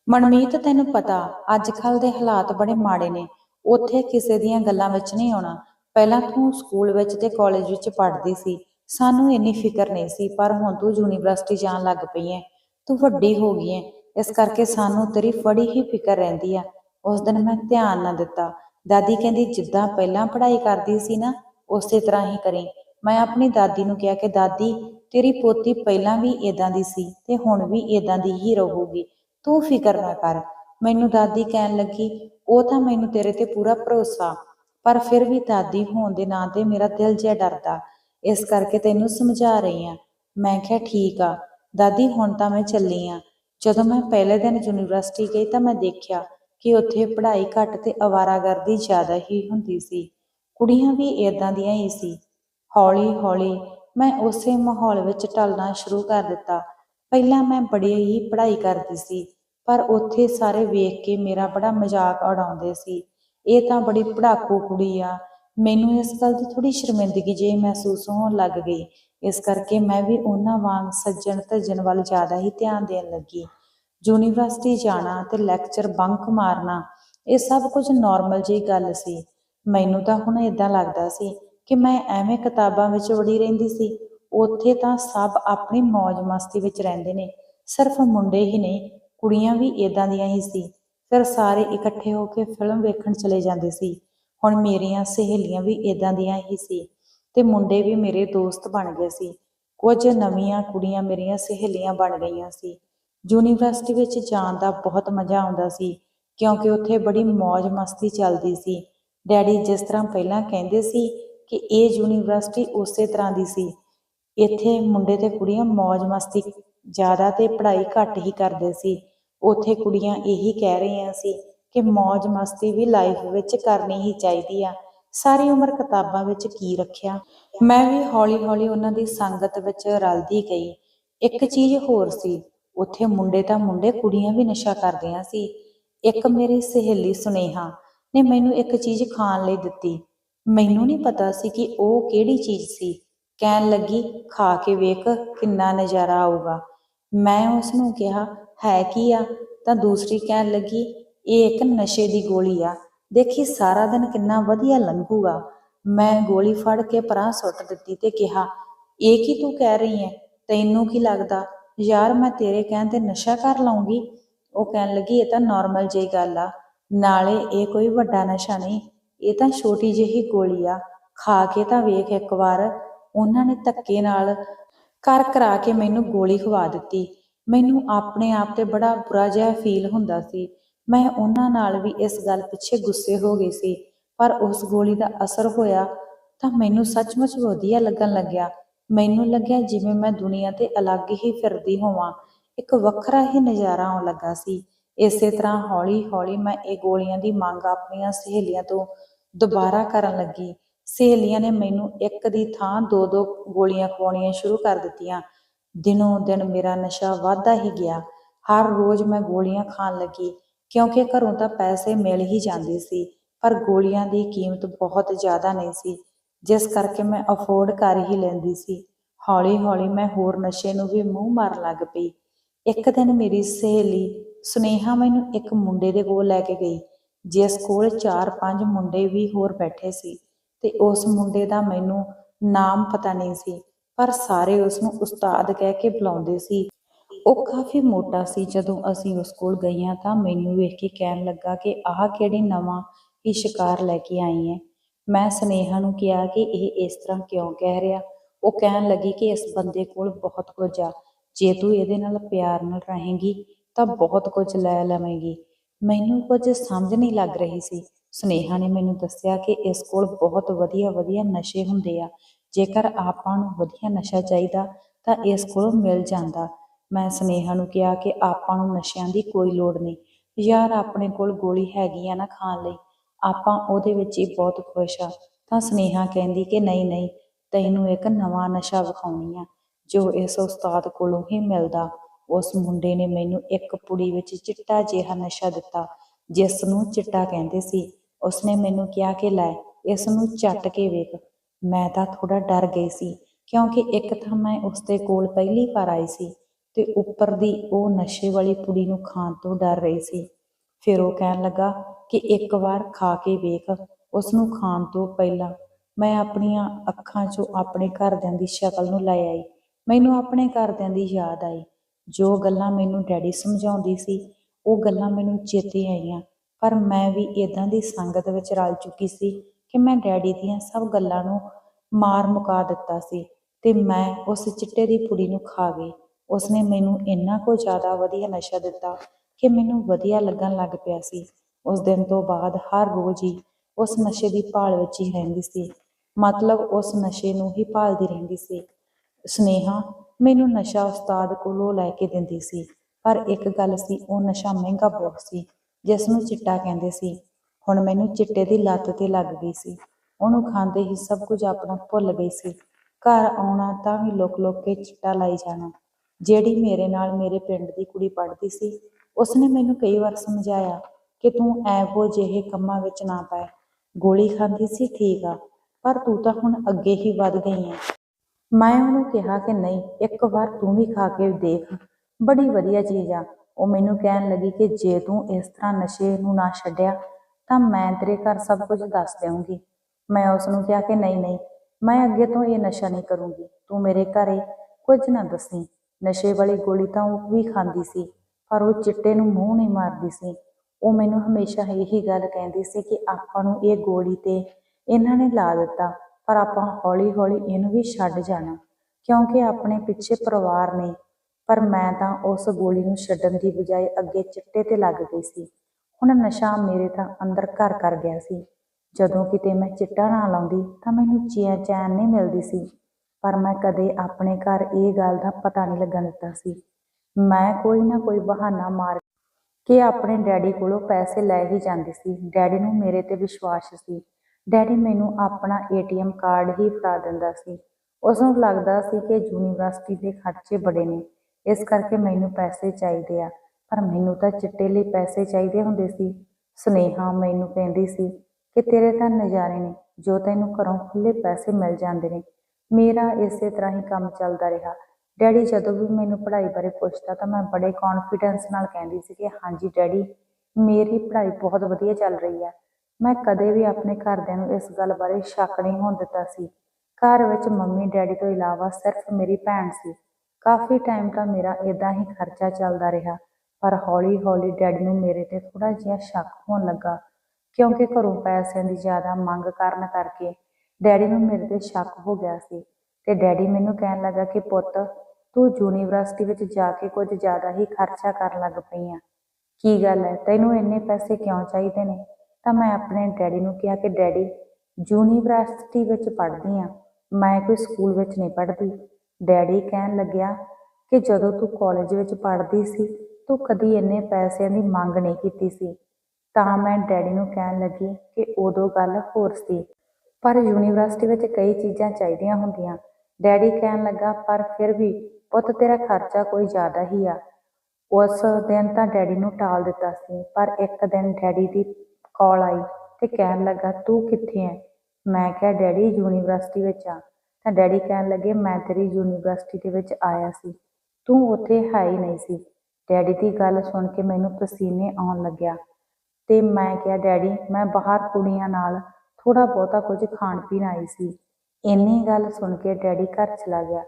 ਮਨਮੀਤ ਤੈਨੂੰ ਪਤਾ ਅੱਜ ਕੱਲ ਦੇ ਹਾਲਾਤ ਬੜੇ ਮਾੜੇ ਨੇ। ਉੱਥੇ ਕਿਸੇ ਦੀਆਂ ਗੱਲਾਂ ਵਿੱਚ ਨਹੀਂ ਆਉਣਾ। ਪਹਿਲਾਂ ਤੂੰ ਸਕੂਲ ਵਿੱਚ ਤੇ ਕਾਲਜ ਵਿੱਚ ਪੜ੍ਹਦੀ ਸੀ। ਸਾਨੂੰ ਇੰਨੀ ਫਿਕਰ ਨਹੀਂ ਸੀ, ਪਰ ਹੁਣ ਤੂੰ ਯੂਨੀਵਰਸਿਟੀ ਜਾਣ ਲੱਗ ਪਈ ਐ। ਤੂੰ ਵੱਡੀ ਹੋ ਗਈ ਐ। ਇਸ ਕਰਕੇ ਸਾਨੂੰ ਤੇਰੀ ਬੜੀ ਹੀ ਫਿਕਰ ਰਹਿੰਦੀ ਆ। ਉਸ ਦਿਨ ਮੈਂ ਧਿਆਨ ਨਾ ਦਿੱਤਾ। ਦਾਦੀ ਕਹਿੰਦੀ, ਜਿੱਦਾਂ ਪਹਿਲਾਂ ਪੜ੍ਹਾਈ ਕਰਦੀ ਸੀ ਨਾ, ਉਸੇ ਤਰ੍ਹਾਂ ਹੀ ਕਰੀ। ਮੈਂ ਆਪਣੀ ਦਾਦੀ ਨੂੰ ਕਿਹਾ ਕਿ, ਦਾਦੀ, ਤੇਰੀ ਪੋਤੀ ਪਹਿਲਾਂ ਵੀ ਇਦਾਂ ਦੀ ਸੀ ਤੇ ਹੁਣ ਵੀ ਇਦਾਂ ਦੀ ਹੀ ਰਹੂਗੀ। ਤੂੰ ਫਿਕਰ ਨਾ ਕਰ। ਮੈਨੂੰ ਦਾਦੀ ਕਹਿਣ ਲੱਗੀ, ਉਹ ਤਾਂ ਮੈਨੂੰ ਤੇਰੇ ਤੇ ਪੂਰਾ ਭਰੋਸਾ, ਪਰ ਫਿਰ ਵੀ ਦਾਦੀ ਹੋਣ ਦੇ ਨਾਂ ਤੇ ਮੇਰਾ ਦਿਲ ਜਿਹਾ ਡਰਦਾ। ਇਸ ਕਰਕੇ ਤੈਨੂੰ ਸਮਝਾ ਰਹੀ ਆ। ਮੈਂ ਕਿਹਾ, ਠੀਕ ਆ। ਦਾਦੀ, ਹੁਣ ਤਾਂ ਮੈਂ ਚੱਲੀ ਆ। ਜਦੋਂ ਮੈਂ ਪਹਿਲੇ ਦਿਨ ਯੂਨੀਵਰਸਿਟੀ ਗਈ ਤਾਂ ਮੈਂ ਦੇਖਿਆ ਕਿ ਉੱਥੇ ਪੜ੍ਹਾਈ ਘੱਟ ਤੇ ਅਵਾਰਾਗਰਦੀ ਜ਼ਿਆਦਾ ਹੀ ਹੁੰਦੀ ਸੀ। ਕੁੜੀਆਂ ਵੀ ਇਦਾਂ ਦੀਆਂ ਹੀ ਸੀ। ਹੌਲੀ ਹੌਲੀ ਮੈਂ ਉਸੇ ਮਾਹੌਲ ਵਿੱਚ ਢਲਣਾ ਸ਼ੁਰੂ ਕਰ ਦਿੱਤਾ। ਪਹਿਲਾਂ ਮੈਂ ਬੜੀ ਹੀ ਪੜ੍ਹਾਈ ਕਰਦੀ ਸੀ, ਪਰ ਉੱਥੇ ਸਾਰੇ ਵੇਖ ਕੇ ਮੇਰਾ ਬੜਾ ਮਜ਼ਾਕ ਉਡਾਉਂਦੇ ਸੀ। ਇਹ ਤਾਂ ਬੜੀ ਪੜਾਕੂ ਕੁੜੀ ਆ। ਮੈਨੂੰ ਇਸ ਗੱਲ ਦੀ ਥੋੜੀ ਸ਼ਰਮਿੰਦਗੀ ਜਿਹੀ ਮਹਿਸੂਸ ਹੋਣ ਲੱਗ ਗਈ। ਇਸ ਕਰਕੇ ਮੈਂ ਵੀ ਉਹਨਾਂ ਵਾਂਗ ਸੱਜਣ ਧੱਜਣ ਵੱਲ ਜ਼ਿਆਦਾ ਹੀ ਧਿਆਨ ਦੇਣ ਲੱਗੀ। ਯੂਨੀਵਰਸਿਟੀ ਜਾਣਾ ਤੇ ਲੈਕਚਰ ਬੰਕ ਮਾਰਨਾ, ਇਹ ਸਭ ਕੁਝ ਨਾਰਮਲ ਜਿਹੀ ਗੱਲ ਸੀ। ਮੈਨੂੰ ਤਾਂ ਹੁਣ ਇਦਾਂ ਲੱਗਦਾ ਸੀ ਕਿ ਮੈਂ ਐਵੇਂ ਕਿਤਾਬਾਂ ਵਿੱਚ ਵੜੀ ਰਹਿੰਦੀ ਸੀ, ਉੱਥੇ ਤਾਂ ਸਭ ਆਪਣੀ ਮौज ਮਸਤੀ ਵਿੱਚ ਰਹਿੰਦੇ ਨੇ, ਸਿਰਫ ਮੁੰਡੇ ਹੀ ਨਹੀਂ, ਕੁੜੀਆਂ ਵੀ ਇਦਾਂ ਦੀਆਂ ਹੀ ਸੀ। ਫਿਰ ਸਾਰੇ ਇਕੱਠੇ ਹੋ ਕੇ ਫਿਲਮ ਵੇਖਣ ਚਲੇ ਜਾਂਦੇ ਸੀ। ਹੁਣ ਮੇਰੀਆਂ ਸਹੇਲੀਆਂ ਵੀ ਇਦਾਂ ਦੀਆਂ ਹੀ ਸੀ ਤੇ ਮੁੰਡੇ ਵੀ ਮੇਰੇ ਦੋਸਤ ਬਣ ਗਏ ਸੀ। ਕੁਝ ਨਵੀਆਂ ਕੁੜੀਆਂ ਮੇਰੀਆਂ ਸਹੇਲੀਆਂ ਬਣ ਗਈਆਂ ਸੀ। ਯੂਨੀਵਰਸਿਟੀ ਵਿੱਚ ਜਾਣ ਦਾ ਬਹੁਤ ਮਜ਼ਾ ਆਉਂਦਾ ਸੀ, ਕਿਉਂਕਿ ਉੱਥੇ ਬੜੀ ਮौज ਮਸਤੀ ਚੱਲਦੀ ਸੀ। ਡੈਡੀ ਜਿਸ ਤਰ੍ਹਾਂ ਪਹਿਲਾਂ ਕਹਿੰਦੇ ਸੀ ਕਿ ਇਹ ਯੂਨੀਵਰਸਿਟੀ ਉਸੇ ਤਰ੍ਹਾਂ ਦੀ ਸੀ। ਇੱਥੇ ਮੁੰਡੇ ਤੇ ਕੁੜੀਆਂ ਮौज ਮਸਤੀ ਜ਼ਿਆਦਾ ਤੇ ਪੜ੍ਹਾਈ ਘੱਟ ਹੀ ਕਰਦੇ ਸੀ। ਉੱਥੇ ਕੁੜੀਆਂ ਇਹੀ ਕਹਿ ਰਹੀਆਂ ਸੀ ਕਿ ਮौज ਮਸਤੀ ਵੀ ਲਾਈਫ ਵਿੱਚ ਕਰਨੀ ਹੀ ਚਾਹੀਦੀ ਆ। ਸਾਰੀ ਉਮਰ ਕਿਤਾਬਾਂ ਵਿੱਚ ਕੀ ਰੱਖਿਆ? ਮੈਂ ਵੀ ਹੌਲੀ-ਹੌਲੀ ਉਹਨਾਂ ਦੀ ਸੰਗਤ ਵਿੱਚ ਰਲਦੀ ਗਈ। ਇੱਕ ਚੀਜ਼ ਹੋਰ ਸੀ, ਉੱਥੇ ਮੁੰਡੇ ਤਾਂ ਮੁੰਡੇ, ਕੁੜੀਆਂ ਵੀ ਨਸ਼ਾ ਕਰਦੀਆਂ ਸੀ। ਇੱਕ ਮੇਰੀ ਸਹੇਲੀ ਸੁਨੇਹਾ ਨੇ ਮੈਨੂੰ ਇੱਕ ਚੀਜ਼ ਖਾਣ ਲਈ ਦਿੱਤੀ। ਮੈਨੂੰ ਨਹੀਂ ਪਤਾ ਸੀ ਕਿ ਉਹ ਕਿਹੜੀ ਚੀਜ਼ ਸੀ। ਕਹਿਣ ਲੱਗੀ, ਖਾ ਕੇ ਵੇਖ ਕਿੰਨਾ ਨਜ਼ਾਰਾ ਆਊਗਾ। ਮੈਂ ਉਸ ਨੂੰ ਕਿਹਾ, ਹੈ ਕੀ ਆ? ਤਾਂ ਦੂਸਰੀ ਕਹਿਣ ਲੱਗੀ, ਇਹ ਇੱਕ ਨਸ਼ੇ ਦੀ ਗੋਲੀ ਆ। ਦੇਖੀ ਸਾਰਾ ਦਿਨ ਕਿੰਨਾ ਵਧੀਆ ਲੰਘੂਗਾ। ਮੈਂ ਗੋਲੀ ਫੜ ਕੇ ਪਰਾਂ ਸੁੱਟ ਦਿੱਤੀ ਤੇ ਕਿਹਾ, ਇਹ ਕੀ ਤੂੰ ਕਹਿ ਰਹੀ ਹੈ ਤੈਨੂੰ ਕੀ ਲੱਗਦਾ? ਯਾਰ, ਮੈਂ ਤੇਰੇ ਕਹਿਣ ਤੇ ਨਸ਼ਾ ਕਰ ਲਾਉਂਗੀ? ਉਹ ਕਹਿਣ ਲੱਗੀ, ਇਹ ਤਾਂ ਨਾਰਮਲ ਜਿਹੀ ਗੱਲ ਆ। ਨਾਲੇ ਇਹ ਕੋਈ ਵੱਡਾ ਨਸ਼ਾ ਨਹੀਂ। ਇਹ ਤਾਂ ਛੋਟੀ ਜਿਹੀ ਗੋਲੀ ਆ। ਖਾ ਕੇ ਤਾਂ ਵੇਖ ਇੱਕ ਵਾਰ। ਉਹਨਾਂ ਨੇ ਧੱਕੇ ਨਾਲ ਕਰ ਕਰਾ ਕੇ ਮੈਨੂੰ ਗੋਲੀ ਖਵਾ ਦਿੱਤੀ। ਮੈਨੂੰ ਆਪਣੇ ਆਪ ਤੇ ਬੜਾ ਬੁਰਾ ਜਿਹਾ ਫੀਲ ਹੁੰਦਾ ਸੀ। ਮੈਂ ਉਹਨਾਂ ਨਾਲ ਵੀ ਇਸ ਗੱਲ ਪਿੱਛੇ ਗੁੱਸੇ ਹੋ ਗਈ ਸੀ। ਪਰ ਉਸ ਗੋਲੀ ਦਾ ਅਸਰ ਹੋਇਆ ਤਾਂ ਮੈਨੂੰ ਸੱਚਮੁੱਚ ਵਧੀਆ ਲੱਗਣ ਲੱਗਿਆ। ਮੈਨੂੰ ਲੱਗਿਆ ਜਿਵੇਂ ਮੈਂ ਦੁਨੀਆ ਤੇ ਅਲੱਗ ਹੀ ਫਿਰਦੀ ਹੋਵਾਂ। ਇੱਕ ਵੱਖਰਾ ਹੀ ਨਜ਼ਾਰਾ ਆਉਣ ਲੱਗਾ ਸੀ। ਇਸੇ ਤਰ੍ਹਾਂ ਹੌਲੀ-ਹੌਲੀ ਮੈਂ ਇਹ ਗੋਲੀਆਂ ਦੀ ਮੰਗ ਆਪਣੀਆਂ ਸਹੇਲੀਆਂ ਤੋਂ ਦੁਬਾਰਾ ਕਰਨ ਲੱਗੀ। ਸਹੇਲੀਆਂ ਨੇ ਮੈਨੂੰ ਇੱਕ ਦੀ ਥਾਂ ਦੋ ਦੋ ਗੋਲੀਆਂ ਖਵਾਉਣੀਆਂ ਸ਼ੁਰੂ ਕਰ ਦਿੱਤੀਆਂ। ਦਿਨੋਂ ਦਿਨ ਮੇਰਾ ਨਸ਼ਾ ਵੱਧਦਾ ਹੀ ਗਿਆ। ਹਰ ਰੋਜ਼ ਮੈਂ ਗੋਲੀਆਂ ਖਾਣ ਲੱਗੀ ਕਿਉਂਕਿ ਘਰੋਂ ਤਾਂ ਪੈਸੇ ਮਿਲ ਹੀ ਜਾਂਦੇ ਸੀ ਪਰ ਗੋਲੀਆਂ ਦੀ ਕੀਮਤ ਬਹੁਤ ਜ਼ਿਆਦਾ ਨਹੀਂ ਸੀ ਜਿਸ ਕਰਕੇ ਮੈਂ ਅਫੋਰਡ ਕਰ ਹੀ ਲੈਂਦੀ ਸੀ। ਹੌਲੀ-ਹੌਲੀ ਮੈਂ ਹੋਰ ਨਸ਼ੇ ਨੂੰ ਵੀ ਮੂੰਹ ਮਾਰਨ ਲੱਗ ਪਈ। ਇੱਕ ਦਿਨ ਮੇਰੀ ਸਹੇਲੀ ਸੁਨੇਹਾ ਮੈਨੂੰ ਇੱਕ ਮੁੰਡੇ ਦੇ ਕੋਲ ਲੈ ਕੇ ਗਈ, ਜਿਸ ਕੋਲ 4-5 ਮੁੰਡੇ ਵੀ ਹੋਰ ਬੈਠੇ ਸੀ ਤੇ ਉਸ ਮੁੰਡੇ ਦਾ ਮੈਨੂੰ ਨਾਮ ਪਤਾ ਨਹੀਂ ਸੀ, ਪਰ ਸਾਰੇ ਉਸ ਨੂੰ ਉਸਤਾਦ ਕਹਿ ਕੇ ਬੁਲਾਉਂਦੇ ਸੀ। ਉਹ ਕਾਫੀ ਮੋਟਾ ਸੀ। ਜਦੋਂ ਅਸੀਂ ਉਸ ਕੋਲ ਗਈਆਂ ਤਾਂ ਮੈਨੂੰ ਵੇਖ ਕੇ ਕਹਿਣ ਲੱਗਾ ਕਿ ਆਹ ਕਿਹੜੀ ਨਵਾਂ ਹੀ ਸ਼ਿਕਾਰ ਲੈ ਕੇ ਆਈ ਹੈ ਮੈਂ ਸੁਨੇਹਾ ਨੂੰ ਕਿਹਾ ਕਿ ਇਹ ਇਸ ਤਰ੍ਹਾਂ ਕਿਉਂ ਕਹਿ ਰਿਹਾ? ਉਹ ਕਹਿਣ ਲੱਗੀ ਕਿ ਇਸ ਬੰਦੇ ਕੋਲ ਬਹੁਤ ਕੁਝ ਆ। ਜੇ ਤੂੰ ਇਹਦੇ ਨਾਲ ਪਿਆਰ ਨਾਲ ਰਹੇਂਗੀ ਤਾਂ ਬਹੁਤ ਕੁਝ ਲੈ ਲਵੇਂਗੀ। ਮੈਨੂੰ ਕੁਝ ਸਮਝ ਨਹੀਂ ਲੱਗ ਰਹੀ ਸੀ। ਸੁਨੇਹਾ ਨੇ ਮੈਨੂੰ ਦੱਸਿਆ ਕਿ ਇਸ ਕੋਲ ਬਹੁਤ ਵਧੀਆ ਵਧੀਆ ਨਸ਼ੇ ਹੁੰਦੇ ਆ। ਜੇਕਰ ਆਪਾਂ ਨੂੰ ਵਧੀਆ ਨਸ਼ਾ ਚਾਹੀਦਾ, ਤਾਂ ਇਸ ਕੋਲੋਂ ਮਿਲ ਜਾਂਦਾ। ਮੈਂ ਸੁਨੇਹਾ ਨੂੰ ਕਿਹਾ ਕਿ ਆਪਾਂ ਨੂੰ ਨਸ਼ਿਆਂ ਦੀ ਕੋਈ ਲੋੜ ਨਹੀਂ। ਯਾਰ, ਆਪਣੇ ਕੋਲ ਗੋਲੀ ਹੈਗੀ ਆ ਨਾ ਖਾਣ ਲਈ। ਆਪਾਂ ਉਹਦੇ ਵਿੱਚ ਹੀ ਬਹੁਤ ਖੁਸ਼ ਆ। ਤਾਂ ਸੁਨੇਹਾ ਕਹਿੰਦੀ ਕਿ ਨਹੀਂ ਨਹੀਂ, ਤੈਨੂੰ ਇੱਕ ਨਵਾਂ ਨਸ਼ਾ ਵਿਖਾਉਣੀ ਆ, ਜੋ ਇਸ ਉਸਤਾਦ ਕੋਲੋਂ ਹੀ ਮਿਲਦਾ। ਉਸ ਮੁੰਡੇ ਨੇ ਮੈਨੂੰ ਇੱਕ ਪੁੜੀ ਵਿੱਚ ਚਿੱਟਾ ਜਿਹਾ ਨਸ਼ਾ ਦਿੱਤਾ ਜਿਸ ਨੂੰ ਚਿੱਟਾ ਕਹਿੰਦੇ ਸੀ। ਉਸਨੇ ਮੈਨੂੰ ਕਿਹਾ ਕਿ ਲੈ ਇਸ ਨੂੰ ਚੱਟ ਕੇ ਵੇਖ। ਮੈਂ ਤਾਂ ਥੋੜਾ ਡਰ ਗਈ ਸੀ, ਕਿਉਂਕਿ ਇੱਕ ਤਾਂ ਮੈਂ ਉਸਦੇ ਕੋਲ ਪਹਿਲੀ ਵਾਰ ਆਈ ਸੀ ਤੇ ਉੱਪਰ ਦੀ ਉਹ ਨਸ਼ੇ ਵਾਲੀ ਪੁੜੀ ਨੂੰ ਖਾਣ ਤੋਂ ਡਰ ਰਹੀ ਸੀ। ਫਿਰ ਉਹ ਕਹਿਣ ਲੱਗਾ ਕਿ ਇੱਕ ਵਾਰ ਖਾ ਕੇ ਵੇਖ ਉਸ ਨੂੰ ਖਾਣ ਤੋਂ ਪਹਿਲਾਂ ਮੈਂ ਆਪਣੀਆਂ ਅੱਖਾਂ 'ਚੋਂ ਆਪਣੇ ਘਰਦਿਆਂ ਦੀ ਸ਼ਕਲ ਨੂੰ ਲੈ ਆਈ। ਮੈਨੂੰ ਆਪਣੇ ਘਰਦਿਆਂ ਦੀ ਯਾਦ ਆਈ। ਜੋ ਗੱਲਾਂ ਮੈਨੂੰ ਡੈਡੀ ਸਮਝਾਉਂਦੀ ਸੀ, ਉਹ ਗੱਲਾਂ ਮੈਨੂੰ ਚੇਤੇ ਆਈਆਂ। ਪਰ ਮੈਂ ਵੀ ਇਦਾਂ ਦੀ ਸੰਗਤ ਵਿੱਚ ਰਲ ਚੁੱਕੀ ਸੀ ਕਿ ਮੈਂ ਡੈਡੀ ਦੀਆਂ ਸਭ ਗੱਲਾਂ ਨੂੰ ਮਾਰ ਮੁਕਾ ਦਿੱਤਾ ਸੀ ਤੇ ਮੈਂ ਉਸ ਚਿੱਟੇ ਦੀ ਪੁੜੀ ਨੂੰ ਖਾ ਗਈ। ਉਸਨੇ ਮੈਨੂੰ ਇੰਨਾ ਕੋ ਜ਼ਿਆਦਾ ਵਧੀਆ ਨਸ਼ਾ ਦਿੱਤਾ ਕਿ ਮੈਨੂੰ ਵਧੀਆ ਲੱਗਣ ਲੱਗ ਪਿਆ ਸੀ। ਉਸ ਦਿਨ ਤੋਂ ਬਾਅਦ ਹਰ ਰੋਜ਼ ਹੀ ਉਸ ਨਸ਼ੇ ਦੀ ਭਾਲ ਵਿੱਚ ਹੀ ਰਹਿੰਦੀ ਸੀ। ਮਤਲਬ ਉਸ ਨਸ਼ੇ ਨੂੰ ਹੀ ਭਾਲਦੀ ਰਹਿੰਦੀ ਸੀ। ਸੁਨੇਹਾ ਮੈਨੂੰ ਨਸ਼ਾ ਉਸਤਾਦ ਕੋਲੋਂ ਲੈ ਕੇ ਦਿੰਦੀ ਸੀ, ਪਰ ਇੱਕ ਗੱਲ ਸੀ, ਉਹ ਨਸ਼ਾ ਮਹਿੰਗਾ ਬਹੁਤ ਸੀ, ਜਿਸ ਨੂੰ ਚਿੱਟਾ ਕਹਿੰਦੇ ਸੀ। ਹੁਣ ਮੈਨੂੰ ਚਿੱਟੇ ਦੀ ਲੱਤ ਤੇ ਲੱਗ ਗਈ ਸੀ। ਉਹਨੂੰ ਖਾਂਦੇ ਹੀ ਸਭ ਕੁਝ ਆਪਣਾ ਭੁੱਲ ਗਈ ਸੀ। ਘਰ ਆਉਣਾ ਤਾਂ ਵੀ ਲੁਕ ਲੁਕ ਕੇ ਚਿੱਟਾ ਲਾਈ ਜਾਣਾ। ਜਿਹੜੀ ਮੇਰੇ ਨਾਲ ਮੇਰੇ ਪਿੰਡ ਦੀ ਕੁੜੀ ਪੜ੍ਹਦੀ ਸੀ, ਉਸਨੇ ਮੈਨੂੰ ਕਈ ਵਾਰ ਸਮਝਾਇਆ ਕਿ ਤੂੰ ਐਵੋ ਜਿਹੇ ਕੰਮਾਂ ਵਿੱਚ ਨਾ ਪਏ ਗੋਲੀ ਖਾਂਦੀ ਸੀ ਠੀਕ ਆ, ਪਰ ਤੂੰ ਤਾਂ ਹੁਣ ਅੱਗੇ ਹੀ ਵੱਧ ਗਈ ਐ ਮੈਂ ਉਹਨੂੰ ਕਿਹਾ ਕਿ ਨਹੀਂ, ਇੱਕ ਵਾਰ ਤੂੰ ਵੀ ਖਾ ਕੇ ਦੇਖ। ਬੜੀ ਵਧੀਆ ਚੀਜ਼ ਆ। ਉਹ ਮੈਨੂੰ ਕਹਿਣ ਲੱਗੀ ਕਿ ਜੇ ਤੂੰ ਇਸ ਤਰ੍ਹਾਂ ਨਸ਼ੇ ਨੂੰ ਨਾ ਛੱਡਿਆ, ਤਾਂ ਮੈਂ ਤੇਰੇ ਘਰ ਸਭ ਕੁਝ ਦੱਸ ਦੇਵਾਂਗੀ ਮੈਂ ਉਸ ਨੂੰ ਕਿਹਾ ਕਿ ਨਹੀਂ ਨਹੀਂ, ਮੈਂ ਅੱਗੇ ਤੋਂ ਇਹ ਨਸ਼ਾ ਨਹੀਂ ਕਰੂੰਗੀ। ਤੂੰ ਮੇਰੇ ਘਰੇ ਕੁਝ ਨਾ ਦੱਸੀ। ਨਸ਼ੇ ਵਾਲੀ ਗੋਲੀ ਤਾਂ ਉਹ ਵੀ ਖਾਂਦੀ ਸੀ, ਪਰ ਉਹ ਚਿੱਟੇ ਨੂੰ ਮੂੰਹ ਨਹੀਂ ਮਾਰਦੀ ਸੀ। ਉਹ ਮੈਨੂੰ ਹਮੇਸ਼ਾ ਇਹੀ ਗੱਲ ਕਹਿੰਦੀ ਸੀ ਕਿ ਆਪਾਂ ਨੂੰ ਇਹ ਗੋਲੀ ਤੇ ਇਹਨਾਂ ਨੇ ਲਾ ਦਿੱਤਾ। ਪਰ ਆਪਾਂ ਹੌਲੀ-ਹੌਲੀ ਇਹਨੂੰ ਵੀ ਛੱਡ ਜਾਣਾ। ਕਿਉਂਕਿ ਆਪਣੇ ਪਿੱਛੇ ਪਰਿਵਾਰ ਨੇ, ਪਰ ਮੈਂ ਤਾਂ ਉਸ ਗੋਲੀ ਨੂੰ ਛੱਡਣ ਦੀ ਬਜਾਏ ਅੱਗੇ ਚਿੱਟੇ ਤੇ ਲੱਗ ਗਈ ਸੀ। ਹੁਣ ਨਸ਼ਾ ਮੇਰੇ ਤਾਂ ਅੰਦਰ ਘਰ ਕਰ ਗਿਆ ਸੀ। ਜਦੋਂ ਕਿਤੇ ਮੈਂ ਚਿੱਟਾ ਨਾ ਲਾਉਂਦੀ ਤਾਂ ਮੈਨੂੰ ਚੈਨ ਚੈਨ ਨਹੀਂ ਮਿਲਦੀ ਸੀ। ਪਰ ਮੈਂ ਕਦੇ ਆਪਣੇ ਘਰ ਇਹ ਗੱਲ ਦਾ ਪਤਾ ਨਹੀਂ ਲੱਗਣ ਦਿੱਤਾ ਸੀ। ਮੈਂ ਕੋਈ ਨਾ ਕੋਈ ਬਹਾਨਾ ਮਾਰ ਕਿ ਆਪਣੇ ਡੈਡੀ ਕੋਲੋਂ ਪੈਸੇ ਲੈ ਹੀ ਜਾਂਦੀ ਸੀ। ਡੈਡੀ ਨੂੰ ਮੇਰੇ ਤੇ ਵਿਸ਼ਵਾਸ ਸੀ। ਡੈਡੀ ਮੈਨੂੰ ਆਪਣਾ ਏਟੀਐਮ ਕਾਰਡ ਹੀ ਫੜਾ ਦਿੰਦਾ ਸੀ। ਉਸ ਨੂੰ ਲੱਗਦਾ ਸੀ ਕਿ ਯੂਨੀਵਰਸਿਟੀ ਦੇ ਖਰਚੇ ਬੜੇ ਨੇ, ਇਸ ਕਰਕੇ ਮੈਨੂੰ ਪੈਸੇ ਚਾਹੀਦੇ ਆ। ਪਰ ਮੈਨੂੰ ਤਾਂ ਚਿੱਟੇ ਲਈ ਪੈਸੇ ਚਾਹੀਦੇ ਹੁੰਦੇ ਸੀ। ਸੁਨੇਹਾ ਮੈਨੂੰ ਕਹਿੰਦੀ ਸੀ ਕਿ ਤੇਰੇ ਤਾਂ ਨਜ਼ਾਰੇ ਨੇ, ਜੋ ਤੈਨੂੰ ਘਰੋਂ ਖੁੱਲੇ ਪੈਸੇ ਮਿਲ ਜਾਂਦੇ ਨੇ। ਮੇਰਾ ਇਸੇ ਤਰ੍ਹਾਂ ਹੀ ਕੰਮ ਚੱਲਦਾ ਰਿਹਾ। ਡੈਡੀ ਜਦੋਂ ਵੀ ਮੈਨੂੰ ਪੜ੍ਹਾਈ ਬਾਰੇ ਪੁੱਛਦਾ ਤਾਂ ਮੈਂ ਬੜੇ ਕੌਨਫੀਡੈਂਸ ਨਾਲ ਕਹਿੰਦੀ ਸੀ ਕਿ ਹਾਂਜੀ ਡੈਡੀ, ਮੇਰੀ ਪੜ੍ਹਾਈ ਬਹੁਤ ਵਧੀਆ ਚੱਲ ਰਹੀ ਹੈ। ਮੈਂ ਕਦੇ ਵੀ ਆਪਣੇ ਘਰਦਿਆਂ ਨੂੰ ਇਸ ਗੱਲ ਬਾਰੇ ਸ਼ੱਕ ਨਹੀਂ ਹੋਣ ਦਿੱਤਾ ਸੀ। ਘਰ ਵਿੱਚ ਮੰਮੀ ਡੈਡੀ ਤੋਂ ਇਲਾਵਾ ਸਿਰਫ ਮੇਰੀ ਭੈਣ ਸੀ। ਕਾਫੀ ਟਾਈਮ ਤਾਂ ਮੇਰਾ ਇਦਾਂ ਹੀ ਖਰਚਾ ਚੱਲਦਾ ਰਿਹਾ, ਪਰ ਹੌਲੀ-ਹੌਲੀ ਡੈਡੀ ਨੂੰ ਮੇਰੇ ਤੇ ਥੋੜਾ ਜਿਹਾ ਸ਼ੱਕ ਹੋਣ ਲੱਗਾ, ਕਿਉਂਕਿ ਘਰੋਂ ਪੈਸਿਆਂ ਦੀ ਜ਼ਿਆਦਾ ਮੰਗ ਕਰਨ ਕਰਕੇ ਡੈਡੀ ਨੂੰ ਮੇਰੇ ਤੇ ਸ਼ੱਕ ਹੋ ਗਿਆ ਸੀ ਤੇ ਡੈਡੀ ਮੈਨੂੰ ਕਹਿਣ ਲੱਗਾ ਕਿ ਪੁੱਤ, ਤੂੰ ਯੂਨੀਵਰਸਿਟੀ ਵਿੱਚ ਜਾ ਕੇ ਕੁਝ ਜ਼ਿਆਦਾ ਹੀ ਖਰਚਾ ਕਰਨ ਲੱਗ ਪਈ ਆ। ਕੀ ਗੱਲ ਹੈ? ਤੈਨੂੰ ਇੰਨੇ ਪੈਸੇ ਕਿਉਂ ਚਾਹੀਦੇ ਨੇ? ਤਾਂ ਮੈਂ ਆਪਣੇ ਡੈਡੀ ਨੂੰ ਕਿਹਾ ਕਿ ਡੈਡੀ, ਯੂਨੀਵਰਸਿਟੀ ਵਿੱਚ ਪੜ੍ਹਦੀ ਆ। ਮੈਂ ਕੋਈ ਸਕੂਲ ਵਿੱਚ ਨਹੀਂ ਪੜ੍ਹਦੀ। ਡੈਡੀ ਕਹਿਣ ਲੱਗਿਆ ਕਿ ਜਦੋਂ ਤੂੰ ਕਾਲਜ ਵਿੱਚ ਪੜ੍ਹਦੀ ਸੀ, ਤੂੰ ਕਦੀ ਇੰਨੇ ਪੈਸਿਆਂ ਦੀ ਮੰਗ ਨਹੀਂ ਕੀਤੀ ਸੀ। ਤਾਂ ਮੈਂ ਡੈਡੀ ਨੂੰ ਕਹਿਣ ਲੱਗੀ ਕਿ ਉਦੋਂ ਗੱਲ ਹੋਰ ਸੀ। ਪਰ ਯੂਨੀਵਰਸਿਟੀ ਵਿੱਚ ਕਈ ਚੀਜ਼ਾਂ ਚਾਹੀਦੀਆਂ ਹੁੰਦੀਆਂ। ਡੈਡੀ ਕਹਿਣ ਲੱਗਾ, ਪਰ ਫਿਰ ਵੀ ਪੁੱਤ, ਤੇਰਾ ਖਰਚਾ ਕੋਈ ਜ਼ਿਆਦਾ ਹੀ ਆ। ਉਸ ਦਿਨ ਤਾਂ ਡੈਡੀ ਨੂੰ ਟਾਲ ਦਿੱਤਾ ਸੀ, ਪਰ ਇੱਕ ਦਿਨ ਡੈਡੀ ਦੀ ਕਾਲ ਆਈ ਤੇ ਕਹਿਣ ਲੱਗਾ, ਤੂੰ ਕਿੱਥੇ ਹੈ ਮੈਂ ਕਿਹਾ, ਡੈਡੀ ਯੂਨੀਵਰਸਿਟੀ ਵਿੱਚ ਆ। ਤਾਂ ਡੈਡੀ ਕਹਿਣ ਲੱਗੇ, ਮੈਂ ਤੇਰੀ ਯੂਨੀਵਰਸਿਟੀ ਦੇ ਵਿੱਚ ਆਇਆ ਸੀ। ਤੂੰ ਉੱਥੇ ਹੈ ਹੀ ਨਹੀਂ ਸੀ। ਡੈਡੀ ਦੀ ਗੱਲ ਸੁਣ ਕੇ ਮੈਨੂੰ ਪਸੀਨੇ ਆਉਣ ਲੱਗਿਆ ਤੇ ਮੈਂ ਕਿਹਾ, ਡੈਡੀ, ਮੈਂ ਬਾਹਰ ਕੁੜੀਆਂ ਨਾਲ ਥੋੜਾ ਬਹੁਤਾ ਕੁਝ ਖਾਣ ਪੀਣ ਆਈ ਸੀ। ਇੰਨੀ ਗੱਲ ਸੁਣ ਕੇ ਡੈਡੀ ਘਰ ਚਲਾ ਗਿਆ।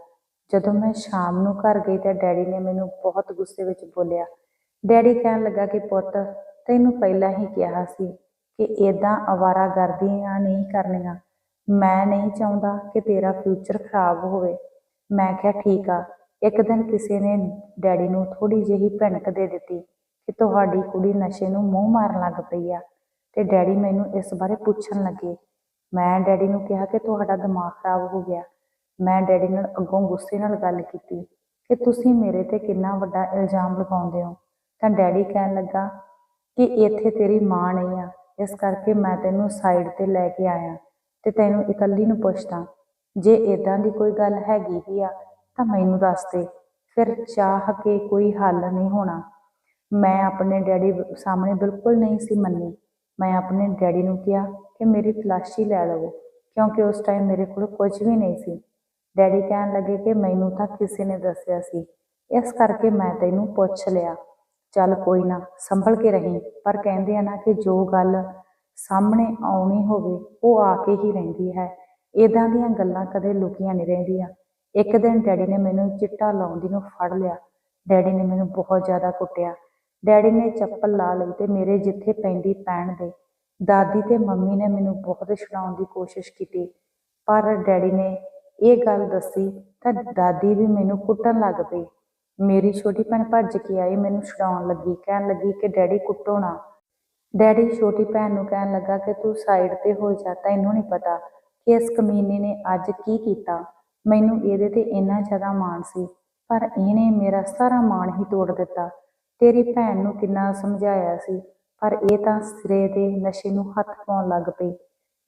ਜਦੋਂ ਮੈਂ ਸ਼ਾਮ ਨੂੰ ਘਰ ਗਈ ਤਾਂ ਡੈਡੀ ਨੇ ਮੈਨੂੰ ਬਹੁਤ ਗੁੱਸੇ ਵਿੱਚ ਬੋਲਿਆ। ਡੈਡੀ ਕਹਿਣ ਲੱਗਾ ਕਿ, ਪੁੱਤ ਤੈਨੂੰ ਪਹਿਲਾਂ ਹੀ ਕਿਹਾ ਸੀ ਕਿ ਇਦਾਂ ਅਵਾਰਾਗਰਦੀਆਂ ਨਹੀਂ ਕਰਨੀਆਂ। ਮੈਂ ਨਹੀਂ ਚਾਹੁੰਦਾ ਕਿ ਤੇਰਾ ਫਿਊਚਰ ਖਰਾਬ ਹੋਵੇ। ਮੈਂ ਕਿਹਾ, ਠੀਕ ਆ। ਇੱਕ ਦਿਨ ਕਿਸੇ ਨੇ ਡੈਡੀ ਨੂੰ ਥੋੜੀ ਜਿਹੀ ਭਿਣਕ ਦੇ ਦਿੱਤੀ ਕਿ ਤੁਹਾਡੀ ਕੁੜੀ ਨਸ਼ੇ ਨੂੰ ਮੂੰਹ ਮਾਰਨ ਲੱਗ ਪਈ ਆ ਤੇ ਡੈਡੀ ਮੈਨੂੰ ਇਸ ਬਾਰੇ ਪੁੱਛਣ ਲੱਗੇ। ਮੈਂ ਡੈਡੀ ਨੂੰ ਕਿਹਾ ਕਿ ਤੁਹਾਡਾ ਦਿਮਾਗ ਖਰਾਬ ਹੋ ਗਿਆ। ਮੈਂ ਡੈਡੀ ਨਾਲ ਅੱਗੋਂ ਗੁੱਸੇ ਨਾਲ ਗੱਲ ਕੀਤੀ ਕਿ ਤੁਸੀਂ ਮੇਰੇ ਤੇ ਕਿੰਨਾ ਵੱਡਾ ਇਲਜ਼ਾਮ ਲਗਾਉਂਦੇ ਹੋ। ਤਾਂ ਡੈਡੀ ਕਹਿਣ ਲੱਗਾ ਕਿ ਇੱਥੇ ਤੇਰੀ ਮਾਂ ਨਹੀਂ ਆ। ਇਸ ਕਰਕੇ ਮੈਂ ਤੈਨੂੰ ਸਾਈਡ ਤੇ ਲੈ ਕੇ ਆਇਆ ਤੇ ਤੈਨੂੰ ਇਕੱਲੀ ਨੂੰ ਪੁੱਛਦਾ, ਜੇ ਇਦਾਂ ਦੀ ਕੋਈ ਗੱਲ ਹੈਗੀ ਵੀ ਆ, ਤਾਂ ਮੈਨੂੰ ਦੱਸ ਦੇ। ਫਿਰ ਚਾਹ ਕੇ ਕੋਈ ਹੱਲ ਨਹੀਂ ਹੋਣਾ। ਮੈਂ ਆਪਣੇ ਡੈਡੀ ਸਾਹਮਣੇ ਬਿਲਕੁਲ ਨਹੀਂ ਸੀ ਮੰਨੀ। ਮੈਂ ਆਪਣੇ ਡੈਡੀ ਨੂੰ ਕਿਹਾ ਕਿ ਮੇਰੀ ਤਲਾਸ਼ੀ ਲੈ ਲਵੋ, ਕਿਉਂਕਿ ਉਸ ਟਾਈਮ ਮੇਰੇ ਕੋਲ ਕੁਝ ਵੀ ਨਹੀਂ ਸੀ। ਡੈਡੀ ਕਹਿਣ ਲੱਗੇ ਕਿ ਮੈਨੂੰ ਤਾਂ ਕਿਸੇ ਨੇ ਦੱਸਿਆ ਸੀ। ਇਸ ਕਰਕੇ ਮੈਂ ਤੈਨੂੰ ਪੁੱਛ ਲਿਆ। ਚੱਲ ਕੋਈ ਨਾ, ਸੰਭਲ ਕੇ ਰਹੀਂ। ਪਰ ਕਹਿੰਦੇ ਆ ਨਾ ਕਿ ਜੋ ਗੱਲ ਸਾਹਮਣੇ ਆਉਣੀ ਹੋਵੇ, ਉਹ ਆ ਕੇ ਹੀ ਰਹਿੰਦੀ ਹੈ। ਇਦਾਂ ਦੀਆਂ ਗੱਲਾਂ ਕਦੇ ਲੁਕੀਆਂ ਨਹੀਂ ਰਹਿੰਦੀਆਂ। ਇੱਕ ਦਿਨ ਡੈਡੀ ਨੇ ਮੈਨੂੰ ਚਿੱਟਾ ਲਾਉਂਦੀ ਨੂੰ ਫੜ ਲਿਆ। ਡੈਡੀ ਨੇ ਮੈਨੂੰ ਬਹੁਤ ਜ਼ਿਆਦਾ ਕੁੱਟਿਆ। ਡੈਡੀ ਨੇ ਚੱਪਲ ਲਾ ਲਈ ਤੇ ਮੇਰੇ ਜਿੱਥੇ ਪੈਂਦੀ ਪੈਣ ਦੇ। ਦਾਦੀ ਤੇ ਮੰਮੀ ਨੇ ਮੈਨੂੰ ਬਹੁਤ ਛਡਾਉਣ ਦੀ ਕੋਸ਼ਿਸ਼ ਕੀਤੀ। ਪਰ ਡੈਡੀ ਨੇ ਇਹ ਗੱਲ ਦੱਸੀ ਤਾਂ ਦਾਦੀ ਵੀ ਮੈਨੂੰ ਕੁੱਟਣ ਲੱਗ ਪਈ। ਮੇਰੀ ਛੋਟੀ ਭੈਣ ਭੱਜ ਕੇ ਆਈ, ਮੈਨੂੰ ਛਡਾਉਣ ਲੱਗੀ, ਕਹਿਣ ਲੱਗੀ ਕਿ ਡੈਡੀ ਕੁੱਟੋ ਨਾ। ਡੈਡੀ ਛੋਟੀ ਭੈਣ ਨੂੰ ਕਹਿਣ ਲੱਗਾ ਕਿ ਤੂੰ ਸਾਈਡ ਤੇ ਹੋ ਜਾ, ਤੈਨੂੰ ਨਹੀਂ ਪਤਾ ਕਿ ਇਸ ਕਮੀਨੇ ਨੇ ਅੱਜ ਕੀ ਕੀਤਾ। ਮੈਨੂੰ ਇਹਦੇ ਤੇ ਇੰਨਾ ਜ਼ਿਆਦਾ ਮਾਣ ਸੀ, ਪਰ ਇਹਨੇ ਮੇਰਾ ਸਾਰਾ ਮਾਣ ਹੀ ਤੋੜ ਦਿੱਤਾ। ਤੇਰੀ ਭੈਣ ਨੂੰ ਕਿੰਨਾ ਸਮਝਾਇਆ ਸੀ, ਪਰ ਇਹ ਤਾਂ ਸਿਰੇ ਦੇ ਨਸ਼ੇ ਨੂੰ ਹੱਥ ਪਾਉਣ ਲੱਗ ਪਈ।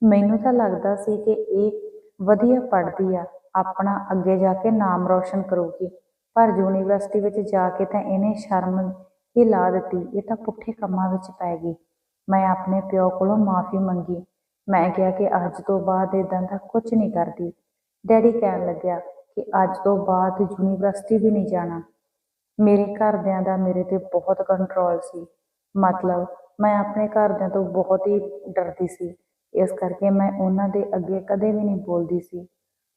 ਮੈਨੂੰ ਤਾਂ ਲੱਗਦਾ ਸੀ ਕਿ ਇਹ ਵਧੀਆ ਪੜ੍ਹਦੀ ਆ, ਆਪਣਾ ਅੱਗੇ ਜਾ ਕੇ ਨਾਮ ਰੌਸ਼ਨ ਕਰੂਗੀ। ਪਰ ਯੂਨੀਵਰਸਿਟੀ ਵਿੱਚ ਜਾ ਕੇ ਤਾਂ ਇਹਨੇ ਸ਼ਰਮ ਹੀ ਲਾ ਦਿੱਤੀ। ਇਹ ਤਾਂ ਪੁੱਠੇ ਕੰਮਾਂ ਵਿੱਚ ਪੈ ਗਈ। ਮੈਂ ਆਪਣੇ ਪਿਓ ਕੋਲੋਂ ਮਾਫੀ ਮੰਗੀ। ਮੈਂ ਕਿਹਾ ਕਿ ਅੱਜ ਤੋਂ ਬਾਅਦ ਇਦਾਂ ਦਾ ਕੁਝ ਨਹੀਂ ਕਰਦੀ। ਡੈਡੀ ਕਹਿਣ ਲੱਗਿਆ ਕਿ ਅੱਜ ਤੋਂ ਬਾਅਦ ਯੂਨੀਵਰਸਿਟੀ ਵੀ ਨਹੀਂ ਜਾਣਾ। ਮੇਰੇ ਘਰਦਿਆਂ ਦਾ ਮੇਰੇ ਤੇ ਬਹੁਤ ਕੰਟਰੋਲ ਸੀ। ਮਤਲਬ ਮੈਂ ਆਪਣੇ ਘਰਦਿਆਂ ਤੋਂ ਬਹੁਤ ਹੀ ਡਰਦੀ ਸੀ। ਇਸ ਕਰਕੇ ਮੈਂ ਉਹਨਾਂ ਦੇ ਅੱਗੇ ਕਦੇ ਵੀ ਨਹੀਂ ਬੋਲਦੀ ਸੀ।